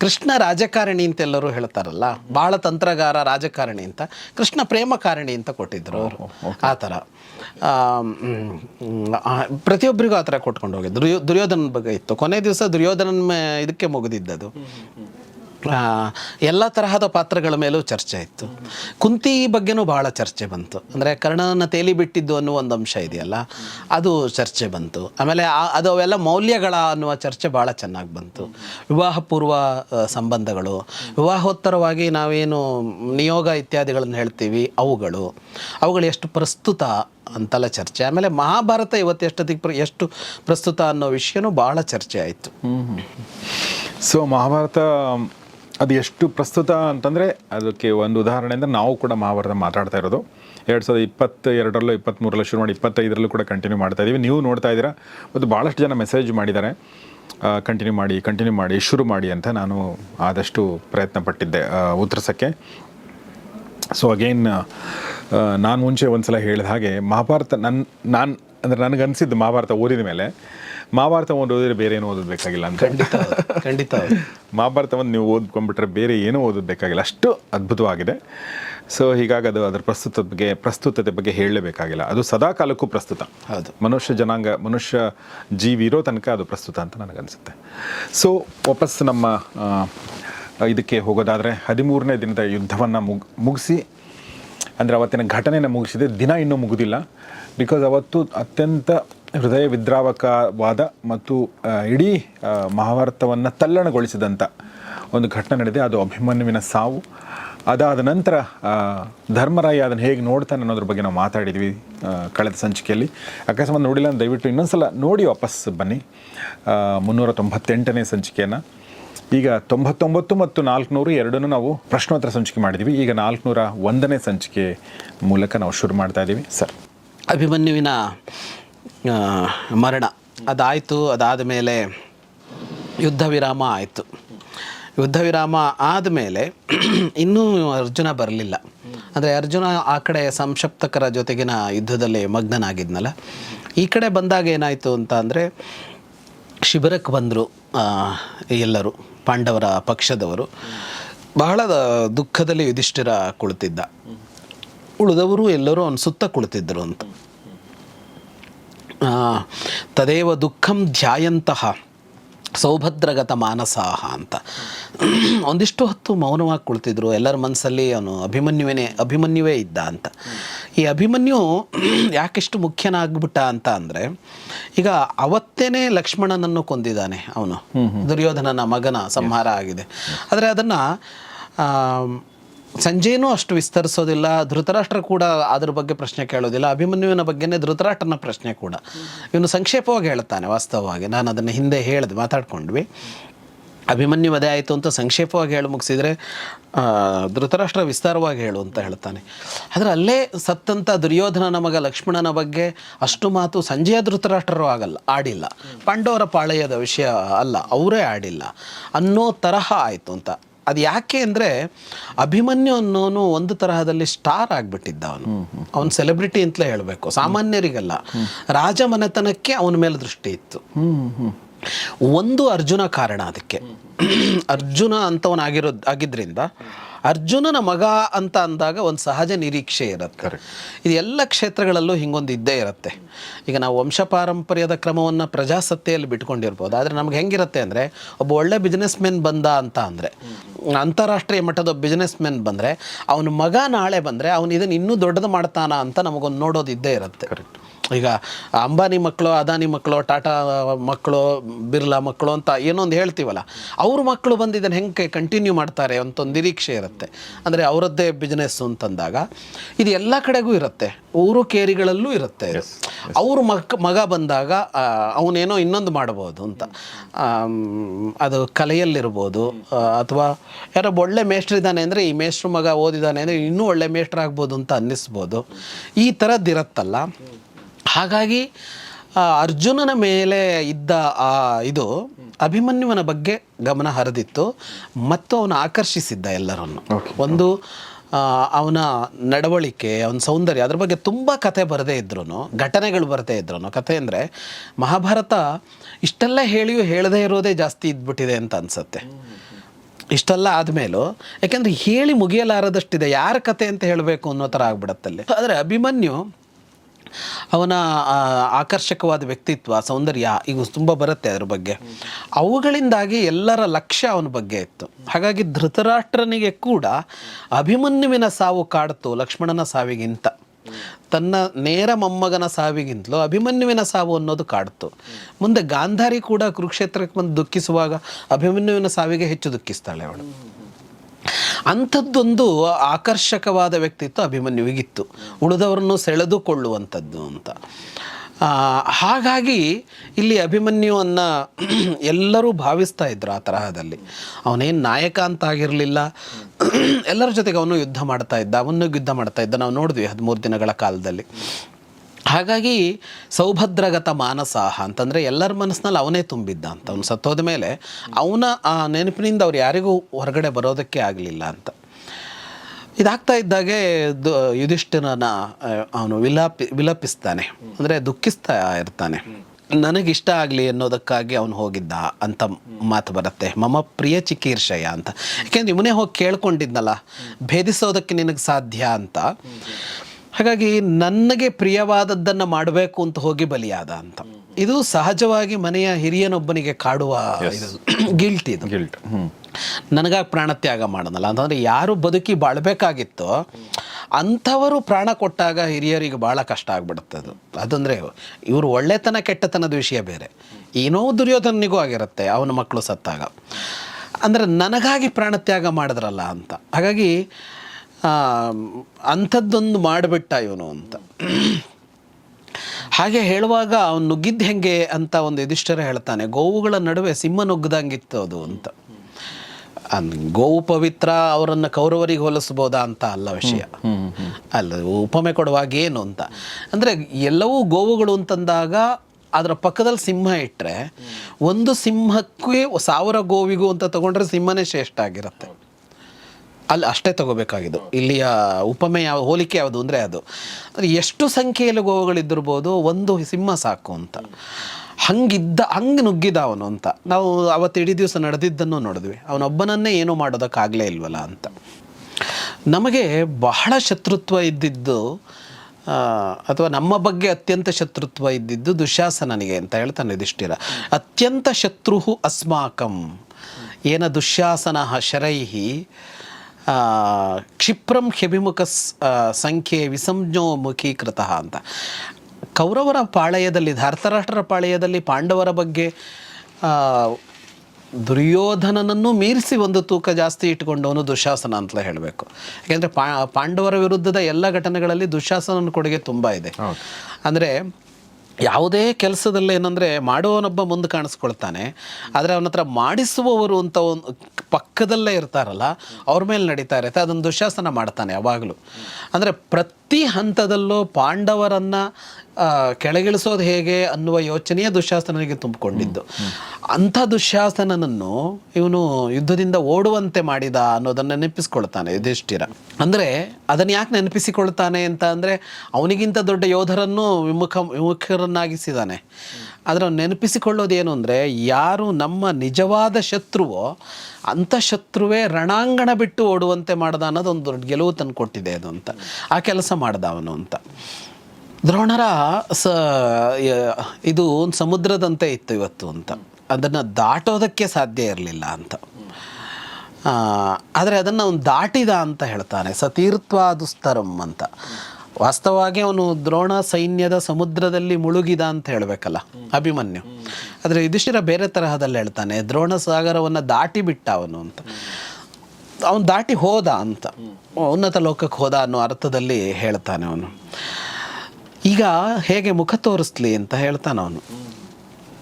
ಕೃಷ್ಣ ರಾಜಕಾರಣಿ ಅಂತ ಎಲ್ಲರೂ ಹೇಳ್ತಾರಲ್ಲ ಬಹಳ ತಂತ್ರಗಾರ ರಾಜಕಾರಣಿ ಅಂತ ಕೃಷ್ಣ ಪ್ರೇಮಕಾರಣಿ ಅಂತ ಕೊಟ್ಟಿದ್ರು ಅವರು. ಆ ಥರ. ಪ್ರತಿಯೊಬ್ಬರಿಗೂ ಆ ಥರ ಕೊಟ್ಕೊಂಡು ಹೋಗಿದ್ದು ದುರ್ಯೋ ದುರ್ಯೋಧನನ ಬಗ್ಗೆ ಇತ್ತು. ಕೊನೆ ದಿವಸ ದುರ್ಯೋಧನ ಇದಕ್ಕೆ ಮುಗಿದಿದ್ದದು. ಎಲ್ಲ ತರಹದ ಪಾತ್ರಗಳ ಮೇಲೂ ಚರ್ಚೆ ಇತ್ತು. ಕುಂತಿ ಬಗ್ಗೆನೂ ಬಹಳ ಚರ್ಚೆ ಬಂತು. ಅಂದರೆ ಕರ್ಣನ ತೇಲಿ ಬಿಟ್ಟಿದ್ದು ಅನ್ನೋ ಒಂದು ಅಂಶ ಇದೆಯಲ್ಲ, ಅದು ಚರ್ಚೆ ಬಂತು. ಆಮೇಲೆ ಅದು ಅವೆಲ್ಲ ಮೌಲ್ಯಗಳ ಅನ್ನುವ ಚರ್ಚೆ ಭಾಳ ಚೆನ್ನಾಗಿ ಬಂತು. ವಿವಾಹ ಪೂರ್ವ ಸಂಬಂಧಗಳು, ವಿವಾಹೋತ್ತರವಾಗಿ ನಾವೇನು ನಿಯೋಗ ಇತ್ಯಾದಿಗಳನ್ನು ಹೇಳ್ತೀವಿ, ಅವುಗಳು. ಅವುಗಳು ಎಷ್ಟು ಪ್ರಸ್ತುತ ಅಂತೆಲ್ಲ ಚರ್ಚೆ. ಆಮೇಲೆ ಮಹಾಭಾರತ ಇವತ್ತು ಎಷ್ಟೊತ್ತಿಗೆ ಪ್ರ, ಎಷ್ಟು ಪ್ರಸ್ತುತ ಅನ್ನೋ ವಿಷಯನೂ ಭಾಳ ಚರ್ಚೆ ಆಯಿತು. ಸೊ ಮಹಾಭಾರತ ಅದು ಎಷ್ಟು ಪ್ರಸ್ತುತ ಅಂತಂದರೆ ಅದಕ್ಕೆ ಒಂದು ಉದಾಹರಣೆ ಅಂದರೆ ನಾವು ಕೂಡ ಮಹಾಭಾರತ ಮಾತಾಡ್ತಾ ಇರೋದು. ಎರಡು ಸಾವಿರದ ಇಪ್ಪತ್ತ ಎರಡರಲ್ಲೂ ಇಪ್ಪತ್ತ್ಮೂರಲ್ಲೂ ಶುರು ಮಾಡಿ ಇಪ್ಪತ್ತೈದರಲ್ಲೂ ಕೂಡ ಕಂಟಿನ್ಯೂ ಮಾಡ್ತಾ ಇದ್ದೀವಿ ನೀವು ನೋಡ್ತಾ ಇದ್ದೀರಾ, ಮತ್ತು ಭಾಳಷ್ಟು ಜನ ಮೆಸೇಜ್ ಮಾಡಿದ್ದಾರೆ. ಕಂಟಿನ್ಯೂ ಮಾಡಿ ಕಂಟಿನ್ಯೂ ಮಾಡಿ, ಶುರು ಮಾಡಿ ಅಂತ ನಾನು ಆದಷ್ಟು ಪ್ರಯತ್ನ ಪಟ್ಟಿದ್ದೆ ಉತ್ತರಿಸೋಕ್ಕೆ. ಸೊ ಅಗೇನ್ ನಾನು ಮುಂಚೆ ಒಂದು ಸಲ ಹೇಳಿದ ಹಾಗೆ ಮಹಾಭಾರತ ನನ್ನ ನಾನು ಅಂದರೆ ನನಗನ್ಸಿದ್ದು ಮಹಾಭಾರತ ಓದಿದ ಮೇಲೆ. ಮಹಾಭಾರತ ಒಂದು ಓದಿದ್ರೆ ಬೇರೆ ಏನು ಓದಬೇಕಾಗಿಲ್ಲ ಬೇಕಾಗಿಲ್ಲ ಅಂತ. ಖಂಡಿತ ಖಂಡಿತ ಮಹಾಭಾರತ ಮಹಾಭಾರತವನ್ನು ನೀವು ಓದ್ಕೊಂಡ್ಬಿಟ್ರೆ ಬೇರೆ ಏನೂ ಓದಬೇಕಾಗಿಲ್ಲ ಬೇಕಾಗಿಲ್ಲ. ಅಷ್ಟು ಅದ್ಭುತವಾಗಿದೆ. ಸೊ ಹೀಗಾಗಿ ಅದು ಅದರ ಪ್ರಸ್ತುತ ಬಗ್ಗೆ ಪ್ರಸ್ತುತತೆ ಬಗ್ಗೆ ಹೇಳಲೇಬೇಕಾಗಿಲ್ಲ. ಅದು ಸದಾ ಕಾಲಕ್ಕೂ ಪ್ರಸ್ತುತ. ಹೌದು. ಮನುಷ್ಯ ಜನಾಂಗ ಮನುಷ್ಯ ಜೀವಿ ಇರೋ ತನಕ ಅದು ಪ್ರಸ್ತುತ ಅಂತ ನನಗನ್ಸುತ್ತೆ ಸೊ ವಾಪಸ್ ನಮ್ಮ ಇದಕ್ಕೆ ಹೋಗೋದಾದರೆ ಹದಿಮೂರನೇ ದಿನದ ಯುದ್ಧವನ್ನು ಮುಗ್ ಮುಗಿಸಿ ಅಂದರೆ ಅವತ್ತಿನ ಘಟನೆಯನ್ನು ಮುಗಿಸಿದೆ. ದಿನ ಇನ್ನೂ ಮುಗುದಿಲ್ಲ. ಬಿಕಾಸ್ ಅವತ್ತು ಅತ್ಯಂತ ಹೃದಯ ವಿದ್ರಾವಕವಾದ ಮತ್ತು ಇಡೀ ಮಹಾಭಾರತವನ್ನು ತಲ್ಲಣಗೊಳಿಸಿದಂಥ ಒಂದು ಘಟನೆ ನಡೆದಿದೆ. ಅದು ಅಭಿಮನ್ಯುವಿನ ಸಾವು. ಅದಾದ ನಂತರ ಧರ್ಮರಾಯ ಅದನ್ನು ಹೇಗೆ ನೋಡ್ತಾನೆ ಅನ್ನೋದ್ರ ಬಗ್ಗೆ ನಾವು ಮಾತಾಡಿದ್ವಿ ಕಳೆದ ಸಂಚಿಕೆಯಲ್ಲಿ. ಅಕಸ್ಮಾತ್ ನೋಡಿಲ್ಲ ಅಂತ ದಯವಿಟ್ಟು ಇನ್ನೊಂದ್ಸಲ ನೋಡಿ ವಾಪಸ್ ಬನ್ನಿ. ಮುನ್ನೂರ ತೊಂಬತ್ತೆಂಟನೇ ಸಂಚಿಕೆಯನ್ನು. ಈಗ ತೊಂಬತ್ತೊಂಬತ್ತು ಮತ್ತು ನಾಲ್ಕುನೂರು ಎರಡನ್ನೂ ನಾವು ಪ್ರಶ್ನೋತ್ತರ ಸಂಚಿಕೆ ಮಾಡಿದ್ವಿ. ಈಗ ನಾಲ್ಕುನೂರ ಒಂದನೇ ಸಂಚಿಕೆ ಮೂಲಕ ನಾವು ಶುರು ಮಾಡ್ತಾ ಇದ್ದೀವಿ ಸರ್. ಅಭಿಮನ್ಯುವಿನ ಮರಣ. ಅದಾಯಿತು, ಅದಾದ ಮೇಲೆ ಯುದ್ಧ ವಿರಾಮ ಆಯಿತು. ಯುದ್ಧ ವಿರಾಮ ಆದ ಮೇಲೆ ಇನ್ನೂ ಅರ್ಜುನ ಬರಲಿಲ್ಲ. ಅಂದರೆ ಅರ್ಜುನ ಆ ಕಡೆ ಸಂಶಪ್ತಕರ ಜೊತೆಗಿನ ಯುದ್ಧದಲ್ಲಿ ಮಗ್ನನಾಗಿದ್ನಲ್ಲ. ಈ ಕಡೆ ಬಂದಾಗ ಏನಾಯಿತು ಅಂತ ಅಂದರೆ ಶಿಬಿರಕ್ಕೆ ಬಂದರು ಎಲ್ಲರೂ, ಪಾಂಡವರ ಪಕ್ಷದವರು. ಬಹಳ ದುಃಖದಲ್ಲಿ ಯುಧಿಷ್ಠಿರ ಕುಳಿತಿದ್ದ. ಉಳಿದವರು ಎಲ್ಲರೂ ಅವನ ಸುತ್ತ ಕುಳಿತಿದ್ದರು ಅಂತ. ತದೇವ ದುಃಖಂ ಧ್ಯಾಯಂತಹ ಸೌಭದ್ರಗತ ಮಾನಸಾಹ ಅಂತ. ಒಂದಿಷ್ಟು ಹೊತ್ತು ಮೌನವಾಗಿ ಕುಳಿತಿದ್ರು. ಎಲ್ಲರ ಮನಸ್ಸಲ್ಲಿ ಅವನು ಅಭಿಮನ್ಯುವೇ ಅಭಿಮನ್ಯುವೇ ಇದ್ದ ಅಂತ. ಈ ಅಭಿಮನ್ಯು ಯಾಕೆಷ್ಟು ಮುಖ್ಯನಾಗ್ಬಿಟ್ಟ ಅಂತ ಅಂದರೆ ಈಗ ಅವತ್ತೇನೆ ಲಕ್ಷ್ಮಣನನ್ನು ಕೊಂದಿದ್ದಾನೆ ಅವನು. ದುರ್ಯೋಧನನ ಮಗನ ಸಂಹಾರ ಆಗಿದೆ. ಆದರೆ ಅದನ್ನು ಸಂಜೆನೂ ಅಷ್ಟು ವಿಸ್ತರಿಸೋದಿಲ್ಲ, ಧೃತರಾಷ್ಟ್ರ ಕೂಡ ಅದ್ರ ಬಗ್ಗೆ ಪ್ರಶ್ನೆ ಕೇಳೋದಿಲ್ಲ, ಅಭಿಮನ್ಯುವಿನ ಬಗ್ಗೆನೇ ಧೃತರಾಷ್ಟ್ರನ ಪ್ರಶ್ನೆ ಕೂಡ. ಇವನು ಸಂಕ್ಷೇಪವಾಗಿ ಹೇಳ್ತಾನೆ ವಾಸ್ತವವಾಗಿ, ನಾನು ಅದನ್ನು ಹಿಂದೆ ಹೇಳಿದೆ, ಮಾತಾಡ್ಕೊಂಡ್ವಿ. ಅಭಿಮನ್ಯು ಅದೇ ಆಯಿತು ಅಂತ ಸಂಕ್ಷೇಪವಾಗಿ ಹೇಳಿ ಮುಗಿಸಿದರೆ ಧೃತರಾಷ್ಟ್ರ ವಿಸ್ತಾರವಾಗಿ ಹೇಳು ಅಂತ ಹೇಳ್ತಾನೆ. ಆದರೆ ಅಲ್ಲೇ ಸತ್ತಂಥ ದುರ್ಯೋಧನ ಮಗ ಲಕ್ಷ್ಮಣನ ಬಗ್ಗೆ ಅಷ್ಟು ಮಾತು ಸಂಜೆಯ ಧೃತರಾಷ್ಟ್ರರು ಆಗಲ್ಲ, ಆಡಿಲ್ಲ. ಪಾಂಡವರ ಪಾಳೆಯದ ವಿಷಯ ಅಲ್ಲ, ಅವರೇ ಆಡಿಲ್ಲ. ಅನ್ನೋ ತರಹ ಆಯಿತು ಅಂತ. ಅದು ಯಾಕೆ ಅಂದರೆ ಅಭಿಮನ್ಯು ಅನ್ನೋನು ಒಂದು ತರಹದಲ್ಲಿ ಸ್ಟಾರ್ ಆಗಿಬಿಟ್ಟಿದ್ದ ಅವನು ಅವನು ಸೆಲೆಬ್ರಿಟಿ ಅಂತಲೇ ಹೇಳಬೇಕು. ಸಾಮಾನ್ಯರಿಗಲ್ಲ. ರಾಜಮನೆತನಕ್ಕೆ ಅವನ ಮೇಲೆ ದೃಷ್ಟಿ ಇತ್ತು. ಒಂದು ಅರ್ಜುನ ಕಾರಣ ಅದಕ್ಕೆ. ಅರ್ಜುನ ಅಂತವನಾಗಿರೋ ಆಗಿದ್ರಿಂದ ಅರ್ಜುನನ ಮಗ ಅಂತ ಅಂದಾಗ ಒಂದು ಸಹಜ ನಿರೀಕ್ಷೆ ಇರುತ್ತೆ. ಇದು ಎಲ್ಲ ಕ್ಷೇತ್ರಗಳಲ್ಲೂ ಹಿಂಗೊಂದು ಇದ್ದೇ ಇರುತ್ತೆ. ಈಗ ನಾವು ವಂಶ ಪಾರಂಪರ್ಯದ ಕ್ರಮವನ್ನು ಪ್ರಜಾಸತ್ತೆಯಲ್ಲಿ ಬಿಟ್ಕೊಂಡಿರ್ಬೋದು. ಆದರೆ ನಮ್ಗೆ ಹೆಂಗಿರುತ್ತೆ ಅಂದರೆ ಒಬ್ಬ ಒಳ್ಳೆ ಬಿಸ್ನೆಸ್ ಮೆನ್ ಬಂದ ಅಂತ ಅಂದರೆ ಅಂತಾರಾಷ್ಟ್ರೀಯ ಮಟ್ಟದ ಬಿಸ್ನೆಸ್ ಮೆನ್ ಬಂದರೆ ಅವನ ಮಗ ನಾಳೆ ಬಂದರೆ ಅವನು ಇದನ್ನು ಇನ್ನೂ ದೊಡ್ಡದು ಮಾಡ್ತಾನ ಅಂತ ನಮಗೊಂದು ನೋಡೋದು ಇದ್ದೇ ಇರುತ್ತೆ ಈಗ ಅಂಬಾನಿ ಮಕ್ಕಳು ಅದಾನಿ ಮಕ್ಕಳು ಟಾಟಾ ಮಕ್ಕಳು ಬಿರ್ಲಾ ಮಕ್ಕಳು ಅಂತ ಏನೊಂದು ಹೇಳ್ತೀವಲ್ಲ ಅವ್ರ ಮಕ್ಕಳು ಬಂದು ಇದನ್ನು ಹೆಂಗೆ ಕಂಟಿನ್ಯೂ ಮಾಡ್ತಾರೆ ಅಂತ ಒಂದು ನಿರೀಕ್ಷೆ ಇರುತ್ತೆ. ಅಂದರೆ ಅವರದ್ದೇ ಬಿಸ್ನೆಸ್ಸು ಅಂತಂದಾಗ ಇದು ಎಲ್ಲ ಕಡೆಗೂ ಇರುತ್ತೆ. ಊರು ಕೇರಿಗಳಲ್ಲೂ ಇರುತ್ತೆ. ಅವ್ರ ಮಕ್ ಮಗ ಬಂದಾಗ ಅವನೇನೋ ಇನ್ನೊಂದು ಮಾಡ್ಬೋದು ಅಂತ. ಅದು ಕಲೆಯಲ್ಲಿರ್ಬೋದು ಅಥವಾ ಯಾರೋ ಒಳ್ಳೆ ಒಳ್ಳೆ ಮೇಷ್ಟ್ರಿದ್ದಾನೆ ಅಂದರೆ ಈ ಮೇಷ್ಟ್ರ ಮಗ ಓದಿದ್ದಾನೆ ಅಂದರೆ ಇನ್ನೂ ಒಳ್ಳೆ ಮೇಷ್ಟ್ರಾಗ್ಬೋದು ಅಂತ ಅನ್ನಿಸ್ಬೋದು. ಈ ಥರದ್ದು ಇರುತ್ತಲ್ಲ ಹಾಗಾಗಿ ಅರ್ಜುನನ ಮೇಲೆ ಇದ್ದ ಆ ಇದು ಅಭಿಮನ್ಯುವನ ಬಗ್ಗೆ ಗಮನ ಹರಿದಿತ್ತು ಮತ್ತು ಅವನು ಆಕರ್ಷಿಸಿದ್ದ ಎಲ್ಲರನ್ನು. ಒಂದು ಅವನ ನಡವಳಿಕೆ ಅವನ ಸೌಂದರ್ಯ ಅದ್ರ ಬಗ್ಗೆ ತುಂಬ ಕತೆ ಬರದೇ ಇದ್ರು ಘಟನೆಗಳು ಬರದೇ ಇದ್ರು ಕತೆ ಅಂದರೆ ಮಹಾಭಾರತ ಇಷ್ಟೆಲ್ಲ ಹೇಳಿಯೂ ಹೇಳದೇ ಇರೋದೇ ಜಾಸ್ತಿ ಇದ್ಬಿಟ್ಟಿದೆ ಅಂತ ಅನಿಸುತ್ತೆ. ಇಷ್ಟೆಲ್ಲ ಆದಮೇಲೂ ಯಾಕೆಂದರೆ ಹೇಳಿ ಮುಗಿಯಲಾರದಷ್ಟಿದೆ ಯಾರ ಕತೆ ಅಂತ ಹೇಳಬೇಕು ಅನ್ನೋ ಥರ ಆಗ್ಬಿಡತ್ತಲ್ಲಿ ಆದರೆ ಅಭಿಮನ್ಯು ಅವನ ಆಕರ್ಷಕವಾದ ವ್ಯಕ್ತಿತ್ವ, ಸೌಂದರ್ಯ ಈಗ ತುಂಬ ಬರುತ್ತೆ ಅದ್ರ ಬಗ್ಗೆ. ಅವುಗಳಿಂದಾಗಿ ಎಲ್ಲರ ಲಕ್ಷ್ಯ ಅವನ ಬಗ್ಗೆ ಇತ್ತು. ಹಾಗಾಗಿ ಧೃತರಾಷ್ಟ್ರನಿಗೆ ಕೂಡ ಅಭಿಮನ್ಯುವಿನ ಸಾವು ಕಾಡ್ತು ಲಕ್ಷ್ಮಣನ ಸಾವಿಗಿಂತ. ತನ್ನ ನೇರ ಮೊಮ್ಮಗನ ಸಾವಿಗಿಂತಲೂ ಅಭಿಮನ್ಯುವಿನ ಸಾವು ಅನ್ನೋದು ಕಾಡ್ತು. ಮುಂದೆ ಗಾಂಧಾರಿ ಕೂಡ ಕುರುಕ್ಷೇತ್ರಕ್ಕೆ ಬಂದು ದುಃಖಿಸುವಾಗ ಅಭಿಮನ್ಯುವಿನ ಸಾವಿಗೆ ಹೆಚ್ಚು ದುಃಖಿಸ್ತಾಳೆ ಅವಳು. ಅಂಥದ್ದೊಂದು ಆಕರ್ಷಕವಾದ ವ್ಯಕ್ತಿತ್ವ ಅಭಿಮನ್ಯುವಿಗಿತ್ತು. ಉಳಿದವರನ್ನು ಸೆಳೆದುಕೊಳ್ಳುವಂಥದ್ದು ಅಂತ. ಹಾಗಾಗಿ ಇಲ್ಲಿ ಅಭಿಮನ್ಯುವನ್ನು ಎಲ್ಲರೂ ಭಾವಿಸ್ತಾ ಇದ್ರು ಆ ತರಹದಲ್ಲಿ. ಅವನೇನು ನಾಯಕ ಅಂತ ಆಗಿರಲಿಲ್ಲ ಎಲ್ಲರ ಜೊತೆಗೆ ಅವನು ಯುದ್ಧ ಮಾಡ್ತಾ ಇದ್ದ, ಅವನು ಯುದ್ಧ ಮಾಡ್ತಾ ಇದ್ದ. ನಾವು ನೋಡಿದ್ವಿ ಹದಿಮೂರು ದಿನಗಳ ಕಾಲದಲ್ಲಿ. ಹಾಗಾಗಿ ಸೌಭದ್ರಗತ ಮಾನಸಾಹ ಅಂತಂದರೆ ಎಲ್ಲರ ಮನಸ್ಸಿನಲ್ಲಿ ಅವನೇ ತುಂಬಿದ್ದ ಅಂತ. ಅವನು ಸತ್ತೋದ ಮೇಲೆ ಅವನ ಆ ನೆನಪಿನಿಂದ ಅವ್ರು ಯಾರಿಗೂ ಹೊರಗಡೆ ಬರೋದಕ್ಕೆ ಆಗಲಿಲ್ಲ ಅಂತ. ಇದಾಗ್ತಾ ಇದ್ದಾಗೆ ದು ಯುಧಿಷ್ಠಿರನ ಅವನು ವಿಲಾಪಿ, ವಿಲಪಿಸ್ತಾನೆ. ಅಂದರೆ ದುಃಖಿಸ್ತಾ ಇರ್ತಾನೆ. ನನಗಿಷ್ಟ ಆಗಲಿ ಅನ್ನೋದಕ್ಕಾಗಿ ಅವನು ಹೋಗಿದ್ದ ಅಂತ ಮಾತು ಬರುತ್ತೆ. ಮಮ ಪ್ರಿಯ ಚಿಕೀರ್ಷಯ ಅಂತ. ಯಾಕೆಂದ್ರೆ ಇವನೇ ಹೋಗಿ ಕೇಳ್ಕೊಂಡಿದ್ನಲ್ಲ, ಭೇದಿಸೋದಕ್ಕೆ ನಿನಗೆ ಸಾಧ್ಯ ಅಂತ. ಹಾಗಾಗಿ ನನಗೆ ಪ್ರಿಯವಾದದ್ದನ್ನು ಮಾಡಬೇಕು ಅಂತ ಹೋಗಿ ಬಲಿಯಾದ ಅಂತ. ಇದು ಸಹಜವಾಗಿ ಮನೆಯ ಹಿರಿಯನೊಬ್ಬನಿಗೆ ಕಾಡುವ ಇದು. ಗಿಲ್ಟ್ ಇದು. ಗಿಲ್ಟ್ ನನಗಾಗಿ ಪ್ರಾಣತ್ಯಾಗ ಮಾಡೋದಲ್ಲ ಅಂತಂದರೆ ಯಾರು ಬದುಕಿ ಬಾಳ್ಬೇಕಾಗಿತ್ತೋ ಅಂಥವರು ಪ್ರಾಣ ಕೊಟ್ಟಾಗ ಹಿರಿಯರಿಗೆ ಭಾಳ ಕಷ್ಟ ಆಗ್ಬಿಡುತ್ತೆ ಅದು. ಅದಂದರೆ ಇವರು ಒಳ್ಳೆತನ ಕೆಟ್ಟತನದ ವಿಷಯ ಬೇರೆ. ಏನೋ ದುರ್ಯೋಧನಿಗೂ ಆಗಿರುತ್ತೆ ಅವನ ಮಕ್ಕಳು ಸತ್ತಾಗ. ಅಂದರೆ ನನಗಾಗಿ ಪ್ರಾಣತ್ಯಾಗ ಮಾಡಿದ್ರಲ್ಲ ಅಂತ. ಹಾಗಾಗಿ ಅಂಥದ್ದೊಂದು ಮಾಡಿಬಿಟ್ಟ ಇವನು ಅಂತ. ಹಾಗೆ ಹೇಳುವಾಗ ಅವನು ನುಗ್ಗಿದ್ದ ಹೆಂಗೆ ಅಂತ ಒಂದು ಯುಧಿಷ್ಠರ ಹೇಳ್ತಾನೆ ಗೋವುಗಳ ನಡುವೆ ಸಿಂಹ ನುಗ್ಗದಂಗಿತ್ತು ಅದು ಅಂತ. ಗೋವು ಪವಿತ್ರ ಅವರನ್ನು ಕೌರವರಿಗೆ ಹೋಲಿಸ್ಬೋದಾ ಅಂತ ಅಲ್ಲ ವಿಷಯ. ಅಲ್ಲ ಉಪಮೆ ಕೊಡುವಾಗ ಏನು ಅಂತ. ಅಂದರೆ ಎಲ್ಲವೂ ಗೋವುಗಳು ಅಂತಂದಾಗ ಅದರ ಪಕ್ಕದಲ್ಲಿ ಸಿಂಹ ಇಟ್ಟರೆ ಒಂದು ಸಿಂಹಕ್ಕೆ ಸಾವಿರ ಗೋವಿಗೂ ಅಂತ ತಗೊಂಡ್ರೆ ಸಿಂಹನೇ ಶ್ರೇಷ್ಠ ಆಗಿರುತ್ತೆ. ಅಲ್ಲಿ ಅಷ್ಟೇ ತಗೋಬೇಕಾಗಿದ್ದು. ಇಲ್ಲಿಯ ಉಪಮೆ ಯಾವ, ಹೋಲಿಕೆ ಯಾವುದು ಅಂದರೆ ಅದು. ಅಂದರೆ ಎಷ್ಟು ಸಂಖ್ಯೆಯಲ್ಲಿ ಗೋವುಗಳಿದ್ದಿರ್ಬೋದು ಒಂದು ಸಿಂಹ ಸಾಕು ಅಂತ. ಹಂಗಿದ್ದ, ಹಂಗೆ ನುಗ್ಗಿದ ಅವನು ಅಂತ. ನಾವು ಅವತ್ತು ಇಡೀ ದಿವಸ ನಡೆದಿದ್ದನ್ನು ನೋಡಿದ್ವಿ. ಅವನೊಬ್ಬನನ್ನೇ ಏನೂ ಮಾಡೋದಕ್ಕಾಗಲೇ ಇಲ್ವಲ್ಲ ಅಂತ. ನಮಗೆ ಬಹಳ ಶತ್ರುತ್ವ ಇದ್ದಿದ್ದು ಅಥವಾ ನಮ್ಮ ಬಗ್ಗೆ ಅತ್ಯಂತ ಶತ್ರುತ್ವ ಇದ್ದಿದ್ದು ದುಶ್ಯಾಸನನಿಗೆ ಅಂತ ಹೇಳ್ತಾನೆ ಯುಧಿಷ್ಠಿರ ಅತ್ಯಂತ ಶತ್ರು ಅಸ್ಮಾಕಂ. ಏನ ದುಶ್ಯಾಸನ ಶರೈಹಿ. ಕ್ಷಿಪ್ರಂ ಹೆಭಿಮುಖ ಸಂಖ್ಯೆ ವಿಸಂಜ್ಞೋ ಮುಖೀಕೃತ ಅಂತ. ಕೌರವರ ಪಾಳೆಯದಲ್ಲಿ ಧಾರ್ತರಾಷ್ಟ್ರರ ಪಾಳೆಯದಲ್ಲಿ ಪಾಂಡವರ ಬಗ್ಗೆ ದುರ್ಯೋಧನನನ್ನು ಮೀರಿಸಿ ಒಂದು ತೂಕ ಜಾಸ್ತಿ ಇಟ್ಕೊಂಡವನು ದುಶಾಸನ ಅಂತಲೇ ಹೇಳಬೇಕು. ಯಾಕೆಂದರೆ ಪಾ ಪಾಂಡವರ ವಿರುದ್ಧದ ಎಲ್ಲ ಘಟನೆಗಳಲ್ಲಿ ದುಶಾಸನನ ಕೊಡುಗೆ ತುಂಬ ಇದೆ. ಅಂದರೆ ಯಾವುದೇ ಕೆಲಸದಲ್ಲಿ ಏನಂದರೆ ಮಾಡುವವನೊಬ್ಬ ಮುಂದೆ ಕಾಣಿಸ್ಕೊಳ್ತಾನೆ, ಆದರೆ ಅವನ ಹತ್ರ ಮಾಡಿಸುವವರು ಅಂತ ಒಂದು ಪಕ್ಕದಲ್ಲೇ ಇರ್ತಾರಲ್ಲ, ಅವ್ರ ಮೇಲೆ ನಡೀತಾ ಇರುತ್ತೆ, ಅದನ್ನು ದುಶಾಸನ ಮಾಡ್ತಾನೆ ಯಾವಾಗಲೂ. ಅಂದರೆ ಪ್ರತಿ ಹಂತದಲ್ಲೂ ಪಾಂಡವರನ್ನು ಕೆಳಗಿಳಿಸೋದು ಹೇಗೆ ಅನ್ನುವ ಯೋಚನೆಯೇ ದುಶ್ಯಾಸನನಿಗೆ ತುಂಬಿಕೊಂಡಿದ್ದು. ಅಂಥ ದುಶ್ಯಾಸನನನ್ನು ಇವನು ಯುದ್ಧದಿಂದ ಓಡುವಂತೆ ಮಾಡಿದ ಅನ್ನೋದನ್ನು ನೆನಪಿಸ್ಕೊಳ್ತಾನೆ ಯುಧಿಷ್ಠಿರ. ಅಂದರೆ ಅದನ್ನು ಯಾಕೆ ನೆನಪಿಸಿಕೊಳ್ತಾನೆ ಅಂತ ಅಂದರೆ ಅವನಿಗಿಂತ ದೊಡ್ಡ ಯೋಧರನ್ನು ವಿಮುಖ ವಿಮುಖರನ್ನಾಗಿಸಿದ್ದಾನೆ ಆದರೆ ನೆನಪಿಸಿಕೊಳ್ಳೋದೇನು ಅಂದರೆ ಯಾರು ನಮ್ಮ ನಿಜವಾದ ಶತ್ರುವೋ ಅಂಥ ಶತ್ರುವೇ ರಣಾಂಗಣ ಬಿಟ್ಟು ಓಡುವಂತೆ ಮಾಡ್ದ ಅನ್ನೋದು ಒಂದು ದೊಡ್ಡ ಗೆಲುವು ತಂದು ಕೊಟ್ಟಿದೆ ಅದು ಅಂತ. ಆ ಕೆಲಸ ಮಾಡ್ದ ಅವನು ಅಂತ. ದ್ರೋಣರ ಸ ಇದು ಒಂದು ಸಮುದ್ರದಂತೆ ಇತ್ತು ಇವತ್ತು ಅಂತ. ಅದನ್ನು ದಾಟೋದಕ್ಕೆ ಸಾಧ್ಯ ಇರಲಿಲ್ಲ ಅಂತ. ಆದರೆ ಅದನ್ನು ಅವನು ದಾಟಿದ ಅಂತ ಹೇಳ್ತಾನೆ. ಸತೀರ್ತ್ವ ದುಸ್ತರಂ ಅಂತ. ವಾಸ್ತವವಾಗಿ ಅವನು ದ್ರೋಣ ಸೈನ್ಯದ ಸಮುದ್ರದಲ್ಲಿ ಮುಳುಗಿದ ಅಂತ ಹೇಳಬೇಕಲ್ಲ, ಅಭಿಮನ್ಯು. ಆದರೆ ಯುಧಿಷ್ಠಿರ ಬೇರೆ ತರಹದಲ್ಲಿ ಹೇಳ್ತಾನೆ, ದ್ರೋಣ ಸಾಗರವನ್ನು ದಾಟಿ ಬಿಟ್ಟ ಅವನು ಅಂತ. ಅವನು ದಾಟಿ ಹೋದ ಅಂತ. ಉನ್ನತ ಲೋಕಕ್ಕೆ ಹೋದ ಅನ್ನೋ ಅರ್ಥದಲ್ಲಿ ಹೇಳ್ತಾನೆ ಅವನು. ಈಗ ಹೇಗೆ ಮುಖ ತೋರಿಸ್ಲಿ ಅಂತ ಹೇಳ್ತಾನೆ ಅವನು.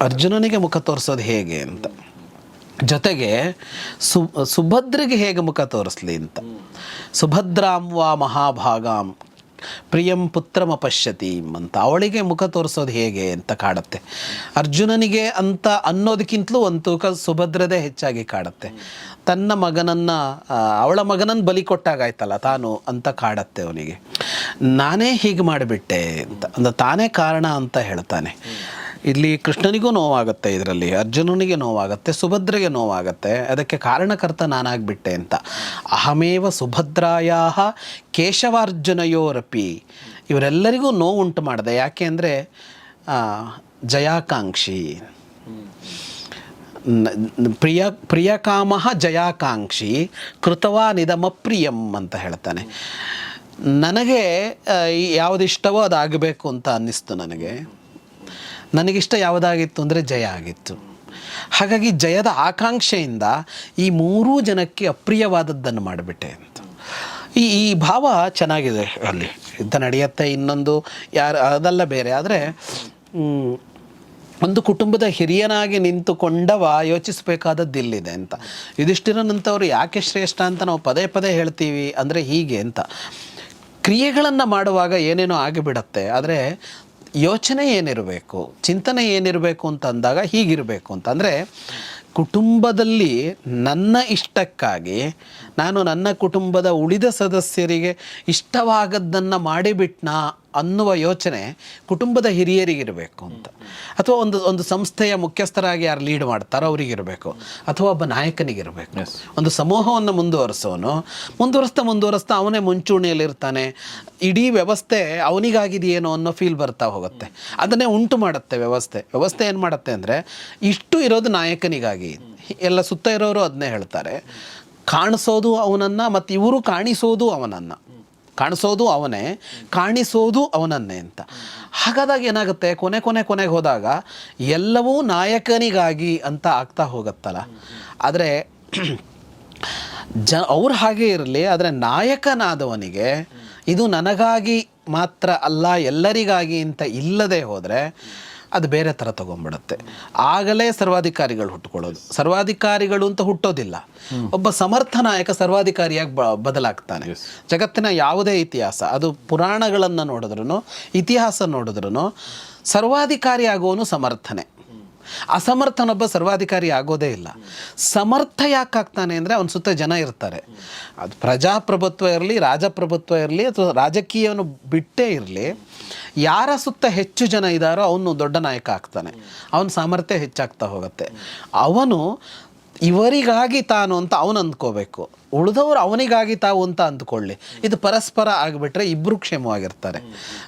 ಅರ್ಜುನನಿಗೆ ಮುಖ ತೋರಿಸೋದು ಹೇಗೆ ಅಂತ. ಜೊತೆಗೆ ಸು, ಸುಭದ್ರಿಗೆ ಹೇಗೆ ಮುಖ ತೋರಿಸ್ಲಿ ಅಂತ. ಸುಭದ್ರಾಂ ವಾ ಮಹಾಭಾಗಾಂ, ಪ್ರಿಯಂ ಪುತ್ರಮ ಪಶ್ಯತಿ ಅಂತ. ಅವಳಿಗೆ ಮುಖ ತೋರಿಸೋದು ಹೇಗೆ ಅಂತ ಕಾಡುತ್ತೆ. ಅರ್ಜುನನಿಗೆ ಅಂತ ಅನ್ನೋದಕ್ಕಿಂತಲೂ ಒಂದು ತೂಕ ಸುಭದ್ರದೇ ಹೆಚ್ಚಾಗಿ ಕಾಡುತ್ತೆ. ತನ್ನ ಮಗನನ್ನು ಅವಳ ಮಗನನ್ನು ಬಲಿ ಕೊಟ್ಟಾಗಾಯ್ತಲ್ಲ ತಾನು ಅಂತ ಕಾಡತ್ತೆ ಅವನಿಗೆ. ನಾನೇ ಹೀಗೆ ಮಾಡಿಬಿಟ್ಟೆ ಅಂತ. ಅಂದ್ರೆ ತಾನೇ ಕಾರಣ ಅಂತ ಹೇಳ್ತಾನೆ. ಇಲ್ಲಿ ಕೃಷ್ಣನಿಗೂ ನೋವಾಗುತ್ತೆ ಇದರಲ್ಲಿ, ಅರ್ಜುನನಿಗೆ ನೋವಾಗುತ್ತೆ, ಸುಭದ್ರೆಗೆ ನೋವಾಗುತ್ತೆ. ಅದಕ್ಕೆ ಕಾರಣಕರ್ತ ನಾನಾಗ್ಬಿಟ್ಟೆ ಅಂತ. ಅಹಮೇವ ಸುಭದ್ರಾಯ ಕೇಶವಾರ್ಜುನಯೋರಪಿ. ಇವರೆಲ್ಲರಿಗೂ ನೋವುಂಟು ಮಾಡಿದೆ. ಯಾಕೆ ಅಂದರೆ ಜಯಾಕಾಂಕ್ಷಿ. ಪ್ರಿಯ, ಪ್ರಿಯಕಾಮಃ ಜಯಾಕಾಂಕ್ಷಿ ಕೃತವಾ ನಿಧಮಪ್ರಿಯಂ ಅಂತ ಹೇಳ್ತಾನೆ. ನನಗೆ ಯಾವುದಿಷ್ಟವೋ ಅದು ಆಗಬೇಕು ಅಂತ ಅನ್ನಿಸ್ತು ನನಗೆ. ನನಗಿಷ್ಟ ಯಾವುದಾಗಿತ್ತು ಅಂದರೆ ಜಯ ಆಗಿತ್ತು. ಹಾಗಾಗಿ ಜಯದ ಆಕಾಂಕ್ಷೆಯಿಂದ ಈ ಮೂರೂ ಜನಕ್ಕೆ ಅಪ್ರಿಯವಾದದ್ದನ್ನು ಮಾಡಿಬಿಟ್ಟೆ ಅಂತ. ಈ ಈ ಭಾವ ಚೆನ್ನಾಗಿದೆ ಅಲ್ಲಿ. ಯುದ್ಧ ನಡೆಯುತ್ತೆ ಇನ್ನೊಂದು, ಯಾರು, ಅದಲ್ಲ ಬೇರೆ. ಆದರೆ ಒಂದು ಕುಟುಂಬದ ಹಿರಿಯನಾಗಿ ನಿಂತುಕೊಂಡವ ಯೋಚಿಸಬೇಕಾದದ್ದು ಇಲ್ಲಿದೆ ಅಂತ. ಯುಧಿಷ್ಠಿರನಂಥವ್ರು ಯಾಕೆ ಶ್ರೇಷ್ಠ ಅಂತ ನಾವು ಪದೇ ಪದೇ ಹೇಳ್ತೀವಿ ಅಂದರೆ ಹೀಗೆ ಅಂತ. ಕ್ರಿಯೆಗಳನ್ನು ಮಾಡುವಾಗ ಏನೇನೋ ಆಗಿಬಿಡತ್ತೆ, ಆದರೆ ಯೋಚನೆ ಏನಿರಬೇಕು, ಚಿಂತನೆ ಏನಿರಬೇಕು ಅಂತ ಅಂದಾಗ ಹೀಗಿರಬೇಕು ಅಂತಂದರೆ, ಕುಟುಂಬದಲ್ಲಿ ನನ್ನ ಇಷ್ಟಕ್ಕಾಗಿ ನಾನು ನನ್ನ ಕುಟುಂಬದ ಉಳಿದ ಸದಸ್ಯರಿಗೆ ಇಷ್ಟವಾಗದ್ದನ್ನು ಮಾಡಿಬಿಟ್ನಾ ಅನ್ನುವ ಯೋಚನೆ ಕುಟುಂಬದ ಹಿರಿಯರಿಗಿರಬೇಕು ಅಂತ. ಅಥವಾ ಒಂದು ಒಂದು ಸಂಸ್ಥೆಯ ಮುಖ್ಯಸ್ಥರಾಗಿ ಯಾರು ಲೀಡ್ ಮಾಡ್ತಾರೋ ಅವರಿಗಿರಬೇಕು. ಅಥವಾ ಒಬ್ಬ ನಾಯಕನಿಗಿರಬೇಕು. ಒಂದು ಸಮೂಹವನ್ನು ಮುಂದುವರಿಸೋನು. ಮುಂದುವರಿಸ್ತಾ ಮುಂದುವರಿಸ್ತಾ ಅವನೇ ಮುಂಚೂಣಿಯಲ್ಲಿರ್ತಾನೆ. ಇಡೀ ವ್ಯವಸ್ಥೆ ಅವನಿಗಾಗಿದೆಯೇನೋ ಅನ್ನೋ ಫೀಲ್ ಬರ್ತಾ ಹೋಗುತ್ತೆ. ಅದನ್ನೇ ಉಂಟು ಮಾಡುತ್ತೆ ವ್ಯವಸ್ಥೆ. ವ್ಯವಸ್ಥೆ ಏನು ಮಾಡುತ್ತೆ ಅಂದರೆ ಇಷ್ಟು ಇರೋದು ನಾಯಕನಿಗಾಗಿ. ಎಲ್ಲ ಸುತ್ತ ಇರೋರು ಅದನ್ನೇ ಹೇಳ್ತಾರೆ. ಕಾಣಿಸೋದು ಅವನನ್ನು ಮತ್ತು ಇವರು ಕಾಣಿಸೋದು ಅವನನ್ನು. ಕಾಣಿಸೋದು ಅವನೇ, ಕಾಣಿಸೋದು ಅವನನ್ನೇ ಅಂತ. ಹಾಗಾದಾಗ ಏನಾಗುತ್ತೆ? ಕೊನೆ ಕೊನೆ ಕೊನೆಗೆ ಹೋದಾಗ ಎಲ್ಲವೂ ನಾಯಕನಿಗಾಗಿ ಅಂತ ಆಗ್ತಾ ಹೋಗುತ್ತಲ್ಲ. ಆದರೆ ಜ, ಅವ್ರು ಹಾಗೆ ಇರಲಿ, ಆದರೆ ನಾಯಕನಾದವನಿಗೆ ಇದು ನನಗಾಗಿ ಮಾತ್ರ ಅಲ್ಲ, ಎಲ್ಲರಿಗಾಗಿ ಅಂತ ಇಲ್ಲದೆ ಹೋದರೆ ಅದು ಬೇರೆ ಥರ ತೊಗೊಂಡ್ಬಿಡುತ್ತೆ. ಆಗಲೇ ಸರ್ವಾಧಿಕಾರಿಗಳು ಹುಟ್ಟುಕೊಳ್ಳೋದು ಸರ್ವಾಧಿಕಾರಿಗಳು ಅಂತ ಹುಟ್ಟೋದಿಲ್ಲ. ಒಬ್ಬ ಸಮರ್ಥ ನಾಯಕ ಸರ್ವಾಧಿಕಾರಿಯಾಗಿ ಬ ಬದಲಾಗ್ತಾನೆ. ಜಗತ್ತಿನ ಯಾವುದೇ ಇತಿಹಾಸ ಅದು ಪುರಾಣಗಳನ್ನು ನೋಡಿದ್ರು ಇತಿಹಾಸ ನೋಡಿದ್ರು ಸರ್ವಾಧಿಕಾರಿ ಆಗೋನು ಸಮರ್ಥನೆ. ಅಸಮರ್ಥನೊಬ್ಬ ಸರ್ವಾಧಿಕಾರಿ ಆಗೋದೇ ಇಲ್ಲ. ಸಮರ್ಥ ಯಾಕಾಗ್ತಾನೆ ಅಂದರೆ ಅವನ ಸುತ್ತ ಜನ ಇರ್ತಾರೆ. ಅದು ಪ್ರಜಾಪ್ರಭುತ್ವ ಇರಲಿ ರಾಜಪ್ರಭುತ್ವ ಇರಲಿ ಅಥವಾ ರಾಜಕೀಯವನ್ನು ಬಿಟ್ಟೇ ಇರಲಿ ಯಾರ ಸುತ್ತ ಹೆಚ್ಚು ಜನ ಇದ್ದಾರೋ ಅವನು ದೊಡ್ಡ ನಾಯಕ ಆಗ್ತಾನೆ. ಅವನ ಸಾಮರ್ಥ್ಯ ಹೆಚ್ಚಾಗ್ತಾ ಹೋಗುತ್ತೆ. ಅವನು ಇವರಿಗಾಗಿ ತಾನು ಅಂತ ಅವನು ಅಂದ್ಕೋಬೇಕು. ಉಳಿದವರು ಅವನಿಗಾಗಿ ತಾವು ಅಂತ ಅಂದ್ಕೊಳ್ಳಿ. ಇದು ಪರಸ್ಪರ ಆಗಿಬಿಟ್ರೆ ಇಬ್ಬರು ಕ್ಷೇಮವಾಗಿರ್ತಾರೆ.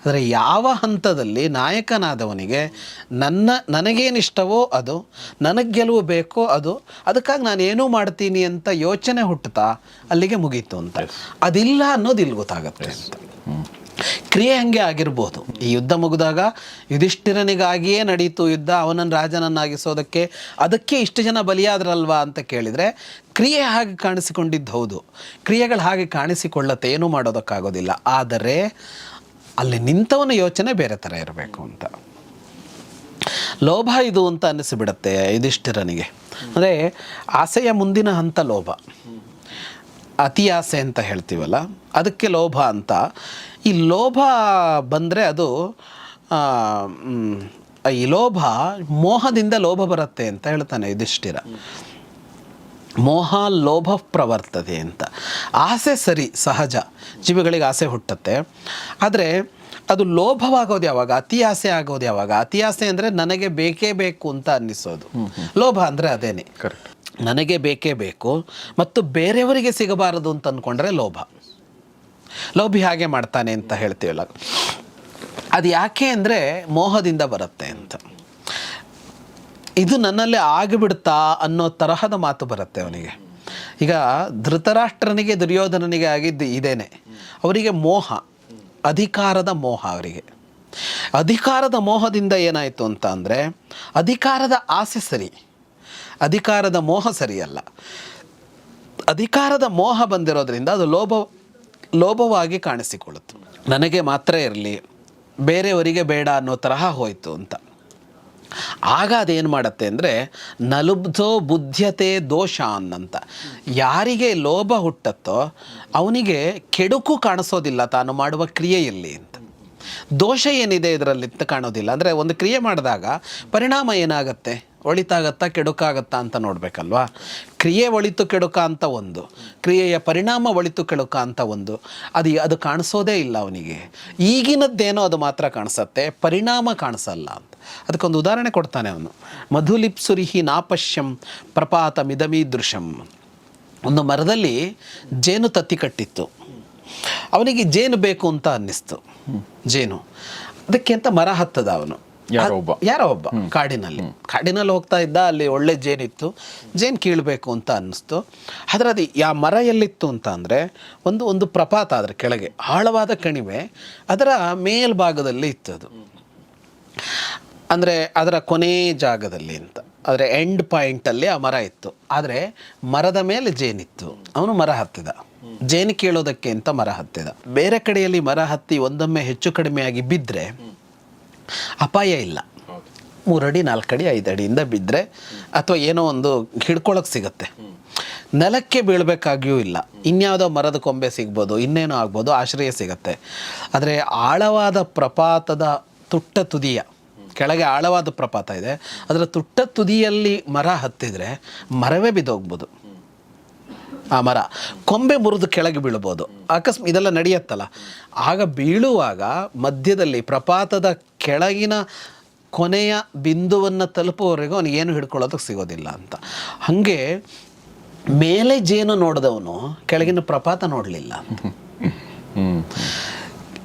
ಆದರೆ ಯಾವ ಹಂತದಲ್ಲಿ ನಾಯಕನಾದವನಿಗೆ ನನ್ನ ನನಗೇನಿಷ್ಟವೋ ಅದು ನನಗೆ ಗೆಲುವು ಬೇಕೋ ಅದು ಅದಕ್ಕಾಗಿ ನಾನು ಏನೂ ಮಾಡ್ತೀನಿ ಅಂತ ಯೋಚನೆ ಹುಟ್ಟುತ್ತಾ ಅಲ್ಲಿಗೆ ಮುಗೀತು ಅಂತ. ಅದಿಲ್ಲ ಅನ್ನೋದು ಇಲ್ಲಿ ಗೊತ್ತಾಗುತ್ತೆ ಅಂತ. ಕ್ರಿಯೆ ಹಂಗೆ ಆಗಿರ್ಬೋದು. ಈ ಯುದ್ಧ ಮುಗಿದಾಗ ಯುಧಿಷ್ಠಿರನಿಗಾಗಿಯೇ ನಡೀತು ಯುದ್ಧ, ಅವನನ್ನು ರಾಜನನ್ನಾಗಿಸೋದಕ್ಕೆ. ಅದಕ್ಕೆ ಇಷ್ಟು ಜನ ಬಲಿಯಾದ್ರಲ್ವಾ ಅಂತ ಕೇಳಿದರೆ, ಕ್ರಿಯೆ ಹಾಗೆ ಕಾಣಿಸಿಕೊಂಡಿದ್ದು ಹೌದು ಕ್ರಿಯೆಗಳು ಹಾಗೆ ಕಾಣಿಸಿಕೊಳ್ಳತ್ತೆ, ಏನೂ ಮಾಡೋದಕ್ಕಾಗೋದಿಲ್ಲ. ಆದರೆ, ಅಲ್ಲಿ ನಿಂತವನ ಯೋಚನೆ ಬೇರೆ ಥರ ಇರಬೇಕು ಅಂತ. ಲೋಭ ಇದು ಅಂತ ಅನ್ನಿಸಿಬಿಡತ್ತೆ ಯುಧಿಷ್ಠಿರನಿಗೆ. ಅಂದರೆ ಆಸೆಯ ಮುಂದಿನ ಹಂತ ಲೋಭ. ಅತಿ ಆಸೆ ಅಂತ ಹೇಳ್ತೀವಲ್ಲ, ಅದಕ್ಕೆ ಲೋಭ ಅಂತ. ಈ ಲೋಭ ಬಂದರೆ ಅದು ಈ ಲೋಭ ಮೋಹದಿಂದ ಲೋಭ ಬರುತ್ತೆ ಅಂತ ಹೇಳ್ತಾನೆ ಯುಧಿಷ್ಠಿರ. ಮೋಹ ಲೋಭ ಪ್ರವರ್ತದೆ ಅಂತ. ಆಸೆ ಸರಿ ಸಹಜ. ಜೀವಿಗಳಿಗೆ ಆಸೆ ಹುಟ್ಟುತ್ತೆ. ಆದರೆ ಅದು ಲೋಭವಾಗೋದು ಯಾವಾಗ? ಅತಿ ಆಸೆ ಆಗೋದು ಯಾವಾಗ? ಅತಿ ಆಸೆ ಅಂದರೆ ನನಗೆ ಬೇಕೇ ಬೇಕು ಅಂತ ಅನ್ನಿಸೋದು. ಲೋಭ ಅಂದರೆ ಅದೇನೆ. ಕರೆಕ್ಟ್ ನನಗೆ ಬೇಕೇ ಬೇಕು ಮತ್ತು ಬೇರೆಯವರಿಗೆ ಸಿಗಬಾರದು ಅಂತ ಅಂದ್ಕೊಂಡ್ರೆ ಲೋಭ. ಲೋಭಿ ಹಾಗೆ ಮಾಡ್ತಾನೆ ಅಂತ ಹೇಳ್ತೀವಲ್ಲ. ಅದು ಯಾಕೆ ಅಂದರೆ ಮೋಹದಿಂದ ಬರುತ್ತೆ ಅಂತ. ಇದು ನನ್ನಲ್ಲಿ ಆಗಿಬಿಡ್ತಾ ಅನ್ನೋ ತರಹದ ಮಾತು ಬರುತ್ತೆ ಅವನಿಗೆ. ಈಗ ಧೃತರಾಷ್ಟ್ರನಿಗೆ, ದುರ್ಯೋಧನನಿಗೆ ಆಗಿದ್ದು ಇದೇನೆ. ಅವರಿಗೆ ಮೋಹ, ಅಧಿಕಾರದ ಮೋಹ ಅವರಿಗೆ. ಅಧಿಕಾರದ ಮೋಹದಿಂದ ಏನಾಯಿತು ಅಂತ ಅಂದರೆ, ಅಧಿಕಾರದ ಆಸೆ ಸರಿ, ಅಧಿಕಾರದ ಮೋಹ ಸರಿಯಲ್ಲ. ಅಧಿಕಾರದ ಮೋಹ ಬಂದಿರೋದ್ರಿಂದ ಅದು ಲೋಭ ಲೋಭವಾಗಿ ಕಾಣಿಸಿಕೊಳ್ಳುತ್ತೆ. ನನಗೆ ಮಾತ್ರ ಇರಲಿ, ಬೇರೆಯವರಿಗೆ ಬೇಡ ಅನ್ನೋ ತರಹ ಹೋಯಿತು ಅಂತ. ಆಗ ಅದೇನು ಮಾಡುತ್ತೆ ಅಂದರೆ, ನಲುಬ್ಧೋ ಬುದ್ಧ್ಯತೆ ದೋಷ ಅನ್ನಂತ ಯಾರಿಗೆ ಲೋಭ ಹುಟ್ಟತ್ತೋ, ಅವನಿಗೆ ಕೆಡುಕು ಕಾಣಿಸೋದಿಲ್ಲ, ತಾನು ಮಾಡುವ ಕ್ರಿಯೆಯಲ್ಲಿ ಅಂತ. ದೋಷ ಏನಿದೆ ಇದರಲ್ಲಿ ಕಾಣೋದಿಲ್ಲ. ಅಂದರೆ ಒಂದು ಕ್ರಿಯೆ ಮಾಡಿದಾಗ ಪರಿಣಾಮ ಏನಾಗತ್ತೆ? ಒಳಿತಾಗತ್ತಾ ಕೆಡುಕಾಗತ್ತಾ ಅಂತ ನೋಡಬೇಕಲ್ವಾ? ಕ್ರಿಯೆ ಒಳಿತು ಕೆಡುಕ ಅಂತ ಒಂದು. ಕ್ರಿಯೆಯ ಪರಿಣಾಮ ಒಳಿತು ಕೆಡುಕ ಅಂತ ಒಂದು. ಅದು ಅದು ಕಾಣಿಸೋದೇ ಇಲ್ಲ ಅವನಿಗೆ. ಈಗಿನದ್ದೇನೋ ಅದು ಮಾತ್ರ ಕಾಣಿಸತ್ತೆ, ಪರಿಣಾಮ ಕಾಣಿಸಲ್ಲ ಅಂತ. ಅದಕ್ಕೊಂದು ಉದಾಹರಣೆ ಕೊಡ್ತಾನೆ ಅವನು. ಮಧುಲಿಪ್ಸುರಿಹಿ ನಾಪಶ್ಯಂ ಪ್ರಪಾತ ಮಿದಮೀದೃಶಂ ಒಂದು ಮರದಲ್ಲಿ ಜೇನು ತತ್ತಿ ಕಟ್ಟಿತ್ತು. ಅವನಿಗೆ ಜೇನು ಬೇಕು ಅಂತ ಅನ್ನಿಸ್ತು. ಜೇನು. ಅದಕ್ಕೆ ಅಂತ ಮರ ಹತ್ತದ ಅವನು. ಯಾರೋ ಒಬ್ಬ. ಯಾರೋ ಒಬ್ಬ ಕಾಡಿನಲ್ಲಿ. ಕಾಡಿನಲ್ಲಿ ಹೋಗ್ತಾ ಇದ್ದ ಅಲ್ಲಿ ಒಳ್ಳೆ ಜೇನಿತ್ತು. ಜೇನು ಕೀಳಬೇಕು ಅಂತ ಅನ್ನಿಸ್ತು. ಆದರೆ ಅದು ಯಾ ಮರ ಎಲ್ಲಿತ್ತು ಅಂತ ಅಂದರೆ ಒಂದು ಒಂದು ಪ್ರಪಾತ ಅದರ ಕೆಳಗೆ ಆಳವಾದ ಕಣಿವೆ ಅದರ ಮೇಲ್ಭಾಗದಲ್ಲಿ ಇತ್ತು ಅದು. ಅಂದರೆ ಅದರ ಕೊನೆ ಜಾಗದಲ್ಲಿ ಅಂತ. ಆದರೆ ಎಂಡ್ ಪಾಯಿಂಟಲ್ಲಿ ಆ ಮರ ಇತ್ತು. ಆದರೆ ಮರದ ಮೇಲೆ ಜೇನಿತ್ತು ಅವನು ಮರ ಹತ್ತಿದ. ಜೇನು ಕೀಳೋದಕ್ಕೆ ಅಂತ ಮರ ಹತ್ತಿದ. ಬೇರೆ ಕಡೆಯಲ್ಲಿ ಮರ ಹತ್ತಿ ಒಂದೊಮ್ಮೆ ಹೆಚ್ಚು ಕಡಿಮೆಯಾಗಿ ಬಿದ್ದರೆ ಅಪಾಯ ಇಲ್ಲ. ಮೂರಡಿ, ನಾಲ್ಕಡಿ ಐದು ಅಡಿಯಿಂದ ಬಿದ್ದರೆ ಅಥವಾ ಏನೋ ಒಂದು ಹಿಡ್ಕೊಳಕ್ಕೆ ಸಿಗುತ್ತೆ. ನೆಲಕ್ಕೆ ಬೀಳಬೇಕಾಗಿಯೂ ಇಲ್ಲ. ಇನ್ಯಾವುದೋ ಮರದ ಕೊಂಬೆ ಸಿಗ್ಬೋದು, ಇನ್ನೇನೋ ಆಗ್ಬೋದು, ಆಶ್ರಯ ಸಿಗುತ್ತೆ. ಆದರೆ ಆಳವಾದ ಪ್ರಪಾತದ ತುಟ್ಟ ತುದಿಯ, ಕೆಳಗೆ ಆಳವಾದ ಪ್ರಪಾತ ಇದೆ. ಅದರ ತುಟ್ಟ ತುದಿಯಲ್ಲಿ ಮರ ಹತ್ತಿದರೆ ಮರವೇ ಬಿದ್ದೋಗ್ಬೋದು. ಆ ಮರ. ಕೊಂಬೆ ಮುರಿದು ಕೆಳಗೆ ಬೀಳ್ಬೋದು ಅಕಸ್ಮ ಇದೆಲ್ಲ ನಡೆಯತ್ತಲ್ಲ. ಆಗ ಬೀಳುವಾಗ ಮಧ್ಯದಲ್ಲಿ ಪ್ರಪಾತದ ಕೆಳಗಿನ ಕೊನೆಯ ಬಿಂದುವನ್ನು ತಲುಪುವವರೆಗೂ ಅವನಿಗೇನು ಹಿಡ್ಕೊಳ್ಳೋದಕ್ಕೆ ಸಿಗೋದಿಲ್ಲ ಅಂತ. ಹಾಗೆ ಮೇಲೆ ಜೇನು ನೋಡಿದವನು ಕೆಳಗಿನ ಪ್ರಪಾತ ನೋಡಲಿಲ್ಲ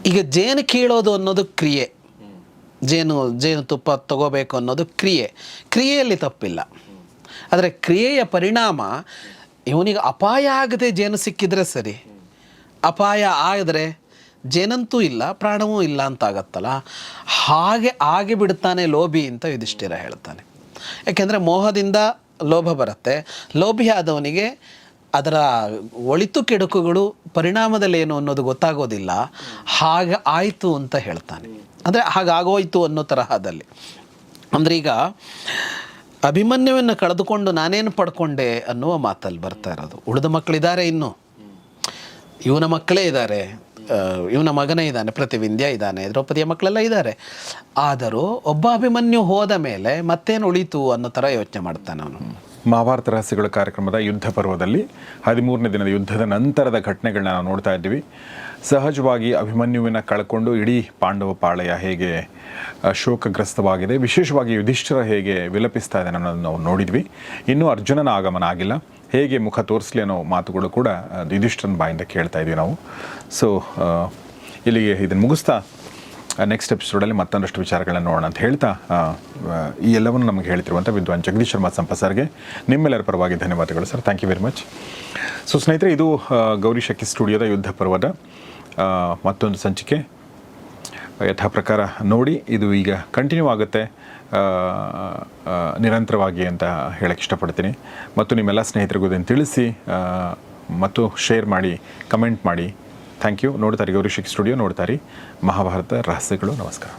ಈಗ ಜೇನು ಕೀಳೋದು ಅನ್ನೋದು ಕ್ರಿಯೆ. ಜೇನು ಜೇನು ತುಪ್ಪ ತಗೋಬೇಕು ಅನ್ನೋದು ಕ್ರಿಯೆ. ಕ್ರಿಯೆಯಲ್ಲಿ ತಪ್ಪಿಲ್ಲ. ಆದರೆ ಕ್ರಿಯೆಯ ಪರಿಣಾಮ ಇವನಿಗೆ ಅಪಾಯ ಆಗದೆ ಜೇನು ಸಿಕ್ಕಿದ್ರೆ ಸರಿ. ಅಪಾಯ ಆದರೆ ಜೇನಂತೂ ಇಲ್ಲ, ಪ್ರಾಣವೂ ಇಲ್ಲ ಅಂತ ಆಗತ್ತಲ್ಲ ಹಾಗೆ ಆಗಿ ಬಿಡ್ತಾನೆ ಲೋಭಿ ಅಂತ ಯುಧಿಷ್ಠಿರ ಹೇಳ್ತಾನೆ. ಯಾಕೆಂದರೆ ಮೋಹದಿಂದ ಲೋಭ ಬರುತ್ತೆ. ಲೋಭಿ ಆದವನಿಗೆ ಅದರ ಒಳಿತು ಕೆಡುಕುಗಳು ಪರಿಣಾಮದಲ್ಲಿ ಏನು ಅನ್ನೋದು ಗೊತ್ತಾಗೋದಿಲ್ಲ. ಹಾಗೆ ಆಯಿತು ಅಂತ ಹೇಳ್ತಾನೆ. ಅಂದರೆ ಹಾಗಾಗೋಯ್ತು ಅನ್ನೋ ತರಹದಲ್ಲಿ. ಅಂದರೆ ಈಗ ಅಭಿಮನ್ಯುವನ್ನು ಕಳೆದುಕೊಂಡು ನಾನೇನು ಪಡ್ಕೊಂಡೆ ಅನ್ನುವ ಮಾತಲ್ಲಿ ಬರ್ತಾ ಇರೋದು. ಉಳಿದ ಮಕ್ಕಳಿದ್ದಾರೆ ಇನ್ನು. ಇವನ ಮಕ್ಕಳೇ ಇದ್ದಾರೆ. ಇವನ ಮಗನೇ ಇದ್ದಾನೆ ಪ್ರತಿವಿಂಧ್ಯ ಇದ್ದಾನೆ, ದ್ರೌಪದಿಯ ಮಕ್ಕಳೆಲ್ಲ ಇದ್ದಾರೆ. ಆದರೂ ಒಬ್ಬ ಅಭಿಮನ್ಯು ಹೋದ ಮೇಲೆ ಮತ್ತೇನು ಉಳಿತು ಅನ್ನೋ ಥರ ಯೋಚನೆ ಮಾಡ್ತಾನೆ ಅವನು. ಮಹಾಭಾರತ ರಹಸ್ಯಗಳ ಕಾರ್ಯಕ್ರಮದ ಯುದ್ಧ ಪರ್ವದಲ್ಲಿ ಹದಿಮೂರನೇ ದಿನದ ಯುದ್ಧದ ನಂತರದ ಘಟನೆಗಳನ್ನ ನಾವು ನೋಡ್ತಾ ಇದ್ದೀವಿ. ಸಹಜವಾಗಿ ಅಭಿಮನ್ಯುವಿನ ಕಳ್ಕೊಂಡು ಇಡೀ ಪಾಂಡವ ಪಾಳೆಯ ಹೇಗೆ ಶೋಕಗ್ರಸ್ತವಾಗಿದೆ, ವಿಶೇಷವಾಗಿ ಯುಧಿಷ್ಠಿರ ಹೇಗೆ ವಿಲಪಿಸ್ತಾ ಇದೆ ಅನ್ನೋದನ್ನು ನಾವು ನೋಡಿದ್ವಿ. ಇನ್ನೂ ಅರ್ಜುನನ ಆಗಮನ ಆಗಿಲ್ಲ. ಹೇಗೆ ಮುಖ ತೋರಿಸಲಿ ಅನ್ನೋ ಮಾತುಗಳು ಕೂಡ ಯುಧಿಷ್ಠರನ್ ಬಾಯಿಂದ ಕೇಳ್ತಾ ಇದ್ವಿ ನಾವು. ಸೊ ಇಲ್ಲಿಗೆ ಇದನ್ನು ಮುಗಿಸ್ತಾ ನೆಕ್ಸ್ಟ್ ಎಪಿಸೋಡಲ್ಲಿ ಮತ್ತೊಂದಷ್ಟು ವಿಚಾರಗಳನ್ನು ನೋಡೋಣ ಅಂತ ಹೇಳ್ತಾ ಈ ಎಲ್ಲವನ್ನು ನಮಗೆ ಹೇಳ್ತಿರುವಂಥ ವಿದ್ವಾನ್ ಜಗದೀಶ್ ಶರ್ಮಾ ಸಂಪ ಸರ್ಗೆ. ನಿಮ್ಮೆಲ್ಲರ ಪರವಾಗಿ ಧನ್ಯವಾದಗಳು sir. Thank you very much so ಸ್ನೇಹಿತರೆ, ಇದು ಗೌರಿ ಶಕ್ತಿ ಸ್ಟುಡಿಯೋದ ಯುದ್ಧ ಪರ್ವದ ಮತ್ತೊಂದು ಸಂಚಿಕೆ ಯಥಾ ಪ್ರಕಾರ ನೋಡಿ, ಇದು ಈಗ ಕಂಟಿನ್ಯೂ ಆಗುತ್ತೆ. ನಿರಂತರವಾಗಿ ಅಂತ ಹೇಳಕ್ಕೆ ಇಷ್ಟಪಡ್ತೀನಿ. ಮತ್ತು ನಿಮ್ಮೆಲ್ಲ ಸ್ನೇಹಿತರಿಗೂ ಇದನ್ನು ತಿಳಿಸಿ ಮತ್ತು ಶೇರ್ ಮಾಡಿ ಕಮೆಂಟ್ ಮಾಡಿ. ಥ್ಯಾಂಕ್ ಯು ನೋಡ್ತಾರೆ ಗೌರಿ ಸ್ಟುಡಿಯೋ ನೋಡ್ತಾರೆ ಮಹಾಭಾರತ ರಹಸ್ಯಗಳು. ನಮಸ್ಕಾರ.